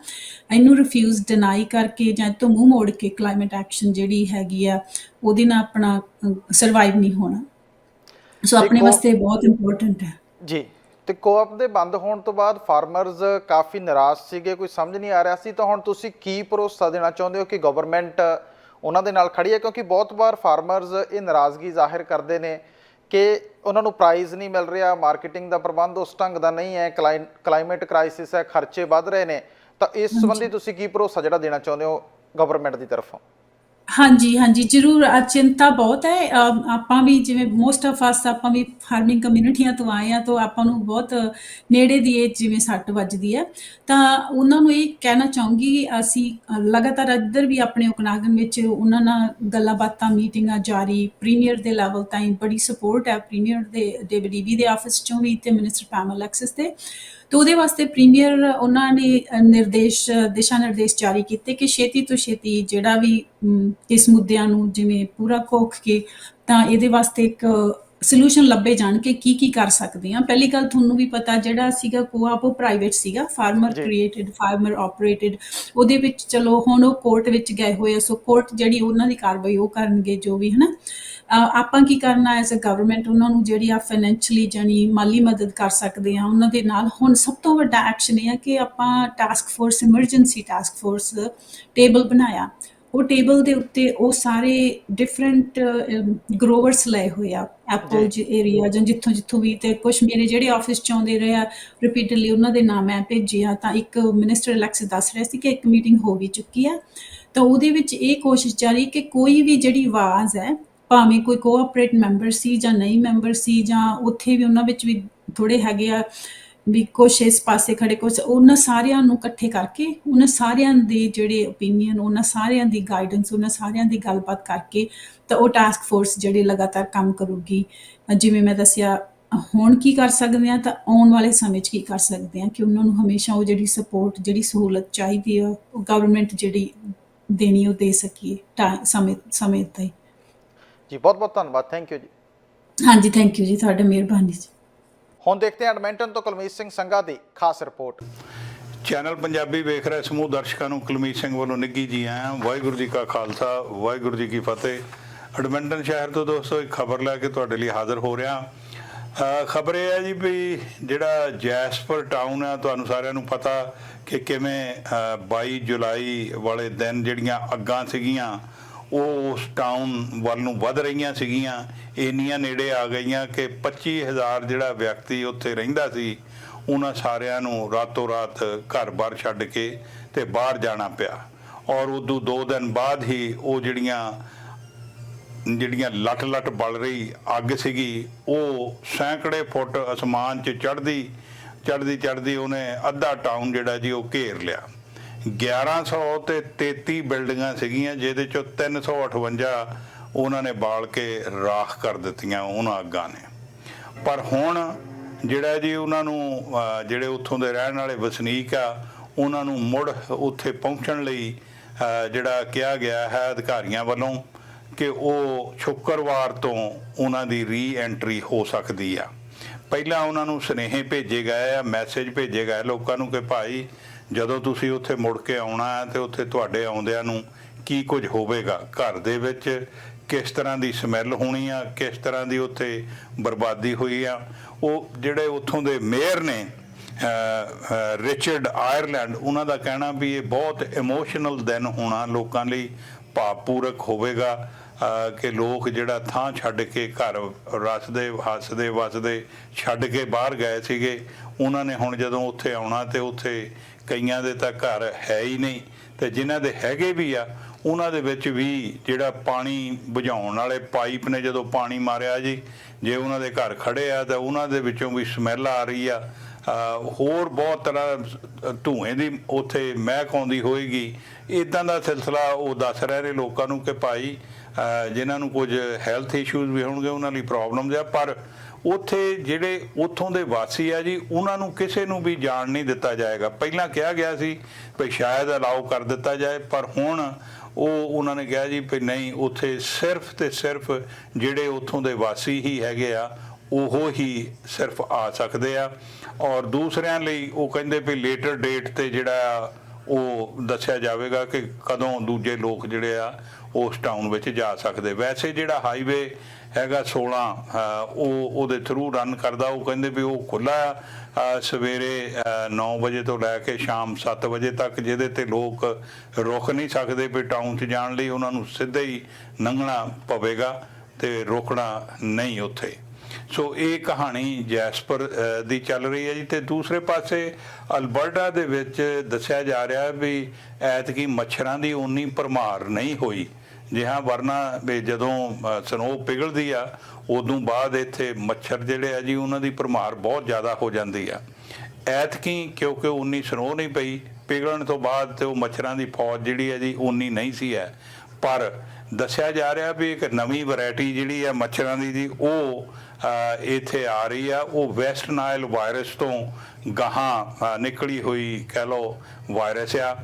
ਇਹਨੂੰ ਰਿਫਿਊਜ਼ ਡਿਨਾਈ ਕਰਕੇ ਜਾਂ ਤੋਂ ਮੂੰਹ ਮੋੜ ਕੇ ਕਲਾਈਮੇਟ ਐਕਸ਼ਨ ਜਿਹੜੀ ਹੈਗੀ ਆ ਉਹਦੇ ਨਾਲ ਆਪਣਾ ਸਰਵਾਈਵ ਨਹੀਂ ਹੋਣਾ। ਸੋ ਆਪਣੇ ਵਾਸਤੇ ਬਹੁਤ ਇੰਪੋਰਟੈਂਟ ਹੈ। ਜੀ। ਤੇ ਕੋਆਪ ਦੇ ਬੰਦ ਹੋਣ ਤੋਂ ਬਾਅਦ ਫਾਰਮਰਸ ਕਾਫੀ ਨਿਰਾਸ਼ ਸੀਗੇ ਕੋਈ ਸਮਝ ਨਹੀਂ ਆ ਰਿਹਾ ਸੀ। ਤਾਂ ਹੁਣ ਤੁਸੀਂ ਕੀ ਭਰੋਸਾ ਦੇਣਾ ਚਾਹੁੰਦੇ ਹੋ ਕਿ ਗਵਰਨਮੈਂਟ ਉਹਨਾਂ ਦੇ ਨਾਲ ਖੜੀ ਹੈ? ਕਿਉਂਕਿ ਬਹੁਤ ਵਾਰ ਫਾਰਮਰਸ ਇਹ ਨਾਰਾਜ਼ਗੀ ਜ਼ਾਹਿਰ ਕਰਦੇ ਨੇ ਕਿ ਉਹਨਾਂ ਨੂੰ ਪ੍ਰਾਈਜ਼ ਨਹੀਂ ਮਿਲ ਰਿਹਾ ਮਾਰਕੀਟਿੰਗ ਦਾ ਪ੍ਰਬੰਧ ਉਸ ਢੰਗ ਦਾ ਨਹੀਂ ਹੈ ਕਲਾਈਮੇਟ ਕ੍ਰਾਈਸਿਸ ਹੈ ਖਰਚੇ ਵੱਧ ਰਹੇ ਨੇ। ਤਾਂ ਇਸ ਸੰਬੰਧੀ ਤੁਸੀਂ ਕੀ ਭਰੋਸਾ ਜਿਹੜਾ ਦੇਣਾ ਚਾਹੁੰਦੇ ਹੋ ਗਵਰਨਮੈਂਟ ਦੀ ਤਰਫੋਂ? ਹਾਂਜੀ ਹਾਂਜੀ ਜ਼ਰੂਰ ਅ, ਚਿੰਤਾ ਬਹੁਤ ਹੈ। ਅ, ਆਪਾਂ ਵੀ ਜਿਵੇਂ ਮੋਸਟ ਆਫ ਅਸ ਆਪਾਂ ਵੀ ਫਾਰਮਿੰਗ ਕਮਿਊਨਿਟੀਆਂ ਤੋਂ ਆਏ ਹਾਂ ਤਾਂ ਆਪਾਂ ਨੂੰ ਬਹੁਤ ਨੇੜੇ ਦੀ ਇਹ ਜਿਵੇਂ ਸੱਟ ਵੱਜਦੀ ਹੈ। ਤਾਂ ਉਹਨਾਂ ਨੂੰ ਇਹ ਕਹਿਣਾ ਚਾਹੂੰਗੀ ਕਿ ਅਸੀਂ ਅ, ਲਗਾਤਾਰ ਇੱਧਰ ਵੀ ਆਪਣੇ ਉਕਨਾਗਨ ਵਿੱਚ ਉਹਨਾਂ ਨਾਲ ਗੱਲਾਂ ਬਾਤਾਂ ਮੀਟਿੰਗਾਂ ਜਾਰੀ ਪ੍ਰੀਮੀਅਰ ਦੇ ਲੈਵਲ ਤਾਈਂ ਬੜੀ ਸਪੋਰਟ ਹੈ ਪ੍ਰੀਮੀਅਰ ਦੇ ਡੇਵਿਡ ਈਬੀ ਦੇ ਆਫਿਸ ਚੋਂ ਵੀ ਤੇ ਮਿਨਿਸਟਰ ਪੈਮਲ ਐਕਸੈਸ ਤੇ। ਤੇ ਉਹਦੇ ਵਾਸਤੇ ਪ੍ਰੀਮੀਅਰ ਉਹਨਾਂ ਨੇ ਨਿਰਦੇਸ਼ ਦਿਸ਼ਾ ਨਿਰਦੇਸ਼ ਜਾਰੀ ਕੀਤੇ ਕਿ ਛੇਤੀ ਤੋਂ ਛੇਤੀ ਜਿਹੜਾ ਵੀ ਇਸ ਮੁੱਦਿਆਂ ਨੂੰ ਜਿਵੇਂ ਪੂਰਾ ਕੋਖ ਕੇ ਤਾਂ ਇਹਦੇ ਵਾਸਤੇ ਇੱਕ ਸੋਲੂਸ਼ਨ ਲੱਭੇ ਜਾਣ ਕਿ ਕੀ ਕੀ ਕਰ ਸਕਦੇ ਆ ਪਹਿਲੀ ਗੱਲ ਤੁਹਾਨੂੰ ਵੀ ਪਤਾ ਜਿਹੜਾ ਸੀਗਾ ਕੋਆਪ ਉਹ ਪ੍ਰਾਈਵੇਟ ਸੀਗਾ ਫਾਰਮਰ। ਕ੍ਰੀਏਟਡ ਫਾਰਮਰ ਆਪਰੇਟਡ ਉਹਦੇ ਵਿੱਚ ਚਲੋ ਹੁਣ ਉਹ ਕੋਰਟ ਵਿੱਚ ਗਏ ਹੋਏ ਆ ਸੋ ਕੋਰਟ ਜਿਹੜੀ ਉਹਨਾਂ ਦੀ ਕਾਰਵਾਈ ਉਹ ਕਰਨਗੇ ਜੋ ਵੀ ਹਨਾ? ਆਪਾਂ ਕੀ ਕਰਨਾ ਐਜ਼ ਅ ਗਵਰਨਮੈਂਟ ਉਹਨਾਂ ਨੂੰ ਜਿਹੜੀ ਆ ਫਾਈਨੈਂਸ਼ਲੀ ਜਾਨੀ ਮਾਲੀ ਮਦਦ ਕਰ ਸਕਦੇ ਆ ਉਹਨਾਂ ਦੇ ਨਾਲ ਹੁਣ ਸਭ ਤੋਂ ਵੱਡਾ ਐਕਸ਼ਨ ਇਹ ਆ ਕਿ ਆਪਾਂ task force emergency task force table ਬਣਾਇਆ। ਉਹ ਟੇਬਲ ਦੇ ਉੱਤੇ ਉਹ ਸਾਰੇ ਡਿਫਰੈਂਟ ਗਰੋਵਰਸ ਲਏ ਹੋਏ ਆ ਐਪਲ ਏਰੀਆ ਜਾਂ ਜਿੱਥੋਂ ਜਿੱਥੋਂ ਵੀ ਤੇ ਕੁਝ ਮੇਰੇ ਜਿਹੜੇ ਆਫਿਸ ਚ ਆਉਂਦੇ ਰਹੇ ਆ ਰਿਪੀਟਡਲੀ ਉਹਨਾਂ ਦੇ ਨਾਮ ਮੈਂ ਭੇਜਿਆ ਤਾਂ ਇੱਕ ਮਿਨਿਸਟਰ ਇਲੈਕਸ ਦੱਸ ਰਿਹਾ ਸੀ ਕਿ ਇੱਕ ਮੀਟਿੰਗ ਹੋ ਵੀ ਚੁੱਕੀ ਆ। ਤਾਂ ਉਹਦੇ ਵਿੱਚ ਇਹ ਕੋਸ਼ਿਸ਼ ਜਾਰੀ ਕਿ ਕੋਈ ਵੀ ਜਿਹੜੀ ਆਵਾਜ਼ ਹੈ ਭਾਵੇਂ ਕੋਈ ਕੋਆਪਰੇਟ ਮੈਂਬਰ ਸੀ ਜਾਂ ਨਹੀਂ ਮੈਂਬਰ ਸੀ ਜਾਂ ਉੱਥੇ ਵੀ ਉਹਨਾਂ ਵਿੱਚ ਵੀ ਥੋੜੇ ਹੈਗੇ ਆ ਵੀ ਕੁਛ ਇਸ ਪਾਸੇ ਖੜੇ ਕੁਛ ਉਹਨਾਂ ਸਾਰਿਆਂ ਨੂੰ ਇਕੱਠੇ ਕਰਕੇ, ਉਹਨਾਂ ਸਾਰਿਆਂ ਦੇ ਜਿਹੜੇ ਓਪੀਨੀਅਨ ਉਹਨਾਂ ਸਾਰਿਆਂ ਦੀ ਗਾਈਡੈਂਸ ਉਹਨਾਂ ਸਾਰਿਆਂ ਦੀ ਗੱਲਬਾਤ ਕਰਕੇ ਤਾਂ ਉਹ ਟਾਸਕ ਫੋਰਸ ਜਿਹੜੀ ਲਗਾਤਾਰ ਕੰਮ ਕਰੂਗੀ। ਜਿਵੇਂ ਮੈਂ ਦੱਸਿਆ, ਹੁਣ ਕੀ ਕਰ ਸਕਦੇ ਆ ਤਾਂ ਆਉਣ ਵਾਲੇ ਸਮੇਂ 'ਚ ਕੀ ਕਰ ਸਕਦੇ ਆ ਕਿ ਉਹਨਾਂ ਨੂੰ ਹਮੇਸ਼ਾ ਉਹ ਜਿਹੜੀ ਸਪੋਰਟ ਜਿਹੜੀ ਸਹੂਲਤ ਚਾਹੀਦੀ ਆ, ਉਹ ਗਵਰਨਮੈਂਟ ਜਿਹੜੀ ਦੇਣੀ ਉਹ ਦੇ ਸਕੀਏ ਟਾਈਮ ਸਮੇਂ ਸਮੇਂ 'ਤੇ। ਜੀ ਬਹੁਤ ਬਹੁਤ ਧੰਨਵਾਦ ਥੈਂਕ ਯੂ ਜੀ। ਹਾਂਜੀ ਥੈਂਕ ਯੂ ਜੀ ਤੁਹਾਡਾ ਮਿਹਰਬਾਨੀ ਜੀ। ਹੁਣ ਦੇਖਦੇ ਹਾਂ ਐਡਮਿੰਟਨ ਤੋਂ ਕੁਲਮੀਤ ਸਿੰਘ ਸੰਘਾ ਦੀ ਖਾਸ ਰਿਪੋਰਟ। ਚੈਨਲ ਪੰਜਾਬੀ ਵੇਖ ਰਹੇ ਸਮੂਹ ਦਰਸ਼ਕਾਂ ਨੂੰ ਕੁਲਮੀਤ ਸਿੰਘ ਵੱਲੋਂ ਨਿੱਗੀ ਜੀ ਆਇਆਂ ਵਾਹਿਗੁਰੂ ਜੀ ਕਾ ਖਾਲਸਾ ਵਾਹਿਗੁਰੂ ਜੀ ਕੀ ਫਤਿਹ। ਐਡਮਿੰਟਨ ਸ਼ਹਿਰ ਤੋਂ ਦੋਸਤੋ ਇੱਕ ਖਬਰ ਲੈ ਕੇ ਤੁਹਾਡੇ ਲਈ ਹਾਜ਼ਰ ਹੋ ਰਿਹਾ। ਖਬਰ ਇਹ ਹੈ ਜੀ ਵੀ ਜਿਹੜਾ ਜੈਸਪਰ ਟਾਊਨ ਹੈ ਤੁਹਾਨੂੰ ਸਾਰਿਆਂ ਨੂੰ ਪਤਾ ਕਿ ਕਿਵੇਂ ਅ, 22 ਜੁਲਾਈ ਵਾਲੇ ਦਿਨ ਜਿਹੜੀਆਂ ਅੱਗਾਂ ਸੀਗੀਆਂ ਉਹ ਉਸ ਟਾਊਨ ਵੱਲ ਨੂੰ ਵੱਧ ਰਹੀਆਂ ਸੀਗੀਆਂ। ਇੰਨੀਆਂ ਨੇੜੇ ਆ ਗਈਆਂ ਕਿ 25000 ਜਿਹੜਾ ਵਿਅਕਤੀ ਉੱਥੇ ਰਹਿੰਦਾ ਸੀ, ਉਹਨਾਂ ਸਾਰਿਆਂ ਨੂੰ ਰਾਤੋਂ ਰਾਤ ਘਰ-ਬਾਰ ਛੱਡ ਕੇ ਤੇ ਬਾਹਰ ਜਾਣਾ ਪਿਆ। ਔਰ ਉਦੋਂ 2 ਦਿਨ ਬਾਅਦ ਹੀ ਉਹ ਜਿਹੜੀਆਂ ਜਿਹੜੀਆਂ ਲੱਟ-ਲੱਟ ਬਲ ਰਹੀ ਅੱਗ ਸੀਗੀ, ਉਹ ਸੈਂਕੜੇ ਫੁੱਟ ਅਸਮਾਨ 'ਚ ਚੜ੍ਹਦੀ ਚੜ੍ਹਦੀ ਚੜ੍ਹਦੀ ਉਹਨੇ ਅੱਧਾ ਟਾਊਨ ਜਿਹੜਾ ਜੀ ਉਹ ਘੇਰ ਲਿਆ। 1100 ਤੇ 33 ਬਿਲਡਿੰਗਾਂ ਸੀਗੀਆਂ, ਜਿਹਦੇ ਚੋਂ 358 ਉਹਨਾਂ ਨੇ ਬਾਲ ਕੇ ਰਾਖ ਕਰ ਦਿੱਤੀਆਂ ਉਹਨਾਂ ਅੱਗਾਂ ਨੇ। ਪਰ ਹੁਣ ਜਿਹੜਾ ਜੀ ਉਹਨਾਂ ਨੂੰ ਜਿਹੜੇ ਉੱਥੋਂ ਦੇ ਰਹਿਣ ਵਾਲੇ ਵਸਨੀਕ ਆ, ਉਹਨਾਂ ਨੂੰ ਮੁੜ ਉੱਥੇ ਪਹੁੰਚਣ ਲਈ ਜਿਹੜਾ ਕਿਹਾ ਗਿਆ ਹੈ ਅਧਿਕਾਰੀਆਂ ਵੱਲੋਂ ਕਿ ਉਹ ਸ਼ੁੱਕਰਵਾਰ ਤੋਂ ਉਹਨਾਂ ਦੀ ਰੀ ਐਂਟਰੀ ਹੋ ਸਕਦੀ ਆ। ਪਹਿਲਾਂ ਉਹਨਾਂ ਨੂੰ ਸੁਨੇਹੇ ਭੇਜੇ ਗਏ ਆ ਮੈਸੇਜ ਭੇਜੇ ਗਏ ਲੋਕਾਂ ਨੂੰ ਕਿ ਭਾਈ ਜਦੋਂ ਤੁਸੀਂ ਉੱਥੇ ਮੁੜ ਕੇ ਆਉਣਾ ਹੈ ਤੇ ਉੱਥੇ ਤੁਹਾਡੇ ਆਉਂਦਿਆਂ ਨੂੰ ਕੀ ਕੁਝ ਹੋਵੇਗਾ? ਘਰ ਦੇ ਵਿੱਚ ਕਿਸ ਤਰ੍ਹਾਂ ਦੀ ਸਮੈਲ ਹੋਣੀ ਆ? ਕਿਸ ਤਰ੍ਹਾਂ ਦੀ ਉੱਥੇ ਬਰਬਾਦੀ ਹੋਈ ਆ? ਉਹ ਜਿਹੜੇ ਉੱਥੋਂ ਦੇ ਮੇਅਰ ਨੇ ਰਿਚਰਡ ਆਇਰਲੈਂਡ, ਉਹਨਾਂ ਦਾ ਕਹਿਣਾ ਵੀ ਇਹ ਬਹੁਤ ਇਮੋਸ਼ਨਲ ਦਿਨ ਹੋਣਾ ਲੋਕਾਂ ਲਈ ਭਾਵਪੂਰਕ ਹੋਵੇਗਾ ਕਿ ਲੋਕ ਜਿਹੜਾ ਥਾਂ ਛੱਡ ਕੇ ਘਰ ਰਸਦੇ, ਹੱਸਦੇ, ਵਸਦੇ ਛੱਡ ਕੇ ਬਾਹਰ ਗਏ ਸੀਗੇ। ਉਹਨਾਂ ਨੇ ਹੁਣ ਜਦੋਂ ਉੱਥੇ ਆਉਣਾ ਤੇ ਉੱਥੇ ਕਈਆਂ ਦੇ ਤਾਂ ਘਰ ਹੈ ਹੀ ਨਹੀਂ ਤੇ ਜਿਨ੍ਹਾਂ ਦੇ ਹੈਗੇ ਵੀ ਆ, ਉਹਨਾਂ ਦੇ ਵਿੱਚ ਵੀ ਜਿਹੜਾ ਪਾਣੀ ਬੁਝਾਉਣ ਵਾਲੇ ਪਾਈਪ ਨੇ ਜਦੋਂ ਪਾਣੀ ਮਾਰਿਆ ਜੀ, ਜੇ ਉਹਨਾਂ ਦੇ ਘਰ ਖੜੇ ਆ ਤਾਂ ਉਹਨਾਂ ਦੇ ਵਿੱਚੋਂ ਵੀ ਸਮੈਲ ਆ ਰਹੀ ਆ। ਹੋਰ ਬਹੁਤ ਤਰ੍ਹਾਂ ਧੂਏ ਦੀ ਉੱਥੇ ਮਹਿਕ ਆਉਂਦੀ ਹੋਏਗੀ। ਇਦਾਂ ਦਾ ਸਿਲਸਿਲਾ ਉਹ ਦੱਸ ਰਹੇ ਨੇ ਲੋਕਾਂ ਨੂੰ ਕਿ ਭਾਈ ਅਹ ਜਿਨ੍ਹਾਂ ਨੂੰ ਕੁਝ ਹੈਲਥ ਇਸ਼ੂਜ਼ ਵੀ ਹੋਣਗੇ, ਉਹਨਾਂ ਲਈ ਪ੍ਰੋਬਲਮਸ ਆ, ਪਰ ਉੱਥੇ ਜਿਹੜੇ ਉੱਥੋਂ ਦੇ ਵਾਸੀ ਆ ਜੀ ਉਹਨਾਂ ਨੂੰ ਕਿਸੇ ਨੂੰ ਵੀ ਜਾਣ ਨਹੀਂ ਦਿੱਤਾ ਜਾਏਗਾ। ਪਹਿਲਾਂ ਕਿਹਾ ਗਿਆ ਸੀ ਵੀ ਸ਼ਾਇਦ ਅਲਾਉ ਕਰ ਦਿੱਤਾ ਜਾਏ ਪਰ ਹੁਣ ਉਹ ਉਹਨਾਂ ਨੇ ਕਿਹਾ ਜੀ ਵੀ ਨਹੀਂ ਉੱਥੇ ਸਿਰਫ ਤੇ ਸਿਰਫ ਜਿਹੜੇ ਉੱਥੋਂ ਦੇ ਵਾਸੀ ਹੀ ਹੈਗੇ ਆ ਉਹ ਹੀ ਸਿਰਫ ਆ ਸਕਦੇ ਆ। ਔਰ ਦੂਸਰਿਆਂ ਲਈ ਉਹ ਕਹਿੰਦੇ ਵੀ ਲੇਟਰ ਡੇਟ ਤੇ ਜਿਹੜਾ ਆ, ਉਹ ਦੱਸਿਆ ਜਾਵੇਗਾ ਕਿ ਕਦੋਂ ਦੂਜੇ ਲੋਕ ਜਿਹੜੇ ਆ ਉਸ ਟਾਊਨ ਵਿੱਚ ਜਾ ਸਕਦੇ। ਵੈਸੇ ਜਿਹੜਾ ਹਾਈਵੇ ਹੈਗਾ 16 ਉਹ ਉਹਦੇ ਥਰੂ ਰਨ ਕਰਦਾ, ਉਹ ਕਹਿੰਦੇ ਵੀ ਉਹ ਖੁੱਲਾ ਸਵੇਰੇ 9 ਵਜੇ ਤੋਂ ਲੈ ਕੇ ਸ਼ਾਮ 7 ਵਜੇ ਤੱਕ, ਜਿਹਦੇ ਤੇ ਲੋਕ ਰੁਕ ਨਹੀਂ ਸਕਦੇ ਵੀ ਟਾਊਨ 'ਚ ਜਾਣ ਲਈ, ਉਹਨਾਂ ਨੂੰ ਸਿੱਧਾ ਹੀ ਲੰਘਣਾ ਪਵੇਗਾ ਤੇ ਰੋਕਣਾ ਨਹੀਂ ਉੱਥੇ। ਸੋ ਇਹ ਕਹਾਣੀ ਜੈਸਪਰ ਦੀ ਚੱਲ ਰਹੀ ਹੈ ਜੀ। ਤੇ ਦੂਸਰੇ ਪਾਸੇ ਅਲਬਰਟਾ ਦੇ ਵਿੱਚ ਦੱਸਿਆ ਜਾ ਰਿਹਾ ਵੀ ਐਤਕੀ ਮੱਛਰਾਂ ਦੀ ਉਨੀ ਭਰਮਾਰ ਨਹੀਂ ਹੋਈ। ਜਿਹਾਂ ਵਰਨਾ ਵੀ ਜਦੋਂ ਸਨੋ ਪਿਘਲਦੀ ਆ, ਉਦੋਂ ਬਾਅਦ ਇੱਥੇ ਮੱਛਰ ਜਿਹੜੇ ਆ ਜੀ, ਉਹਨਾਂ ਦੀ ਭਰਮਾਰ ਬਹੁਤ ਜ਼ਿਆਦਾ ਹੋ ਜਾਂਦੀ ਆ। ਐਤਕੀ ਕਿਉਂਕਿ ਉਨੀ ਸਨੋ ਨਹੀਂ ਪਈ, ਪਿਘਲਣ ਤੋਂ ਬਾਅਦ ਤੇ ਉਹ ਮੱਛਰਾਂ ਦੀ ਫੌਜ ਜਿਹੜੀ ਹੈ ਜੀ, ਉਨੀ ਨਹੀਂ ਸੀ ਹੈ ਪਰ ਦੱਸਿਆ ਜਾ ਰਿਹਾ ਵੀ ਇੱਕ ਨਵੀਂ ਵੈਰਾਈਟੀ ਜਿਹੜੀ ਹੈ ਮੱਛਰਾਂ ਦੀ ਜੀ, ਉਹ ਇੱਥੇ ਆ ਰਹੀ ਆ। ਉਹ ਵੈਸਟ ਨਾਈਲ ਵਾਇਰਸ ਤੋਂ ਗਾਹਾਂ ਨਿਕਲੀ ਹੋਈ ਕਹਿ ਲਓ ਵਾਇਰਸ ਆ।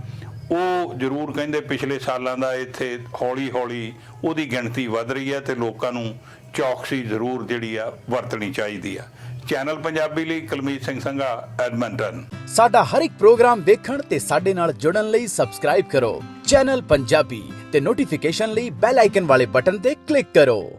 ਉਹ ਜ਼ਰੂਰ ਕਹਿੰਦੇ ਪਿਛਲੇ ਸਾਲਾਂ ਦਾ ਇੱਥੇ ਹੌਲੀ ਹੌਲੀ ਉਹਦੀ ਗਿਣਤੀ ਵਧ ਰਹੀ ਹੈ ਤੇ ਲੋਕਾਂ ਨੂੰ ਚੌਕਸੀ ਜ਼ਰੂਰ ਜਿਹੜੀ ਆ ਵਰਤਣੀ ਚਾਹੀਦੀ ਆ। ਚੈਨਲ ਪੰਜਾਬੀ ਲਈ ਕੁਲਮੀਤ ਸਿੰਘ ਸੰਘਾ, ਐਡਮੰਟਨ। ਸਾਡਾ ਹਰ ਇੱਕ ਪ੍ਰੋਗਰਾਮ ਦੇਖਣ ਤੇ ਸਾਡੇ ਨਾਲ ਜੁੜਨ ਲਈ ਸਬਸਕ੍ਰਾਈਬ ਕਰੋ। ਚੈਨਲ ਪੰਜਾਬੀ ਤੇ ਨੋਟੀਫਿਕੇਸ਼ਨ ਲਈ ਬੈਲ ਆਈਕਨ ਵਾਲੇ ਬਟਨ ਤੇ ਕਲਿੱਕ ਕਰੋ।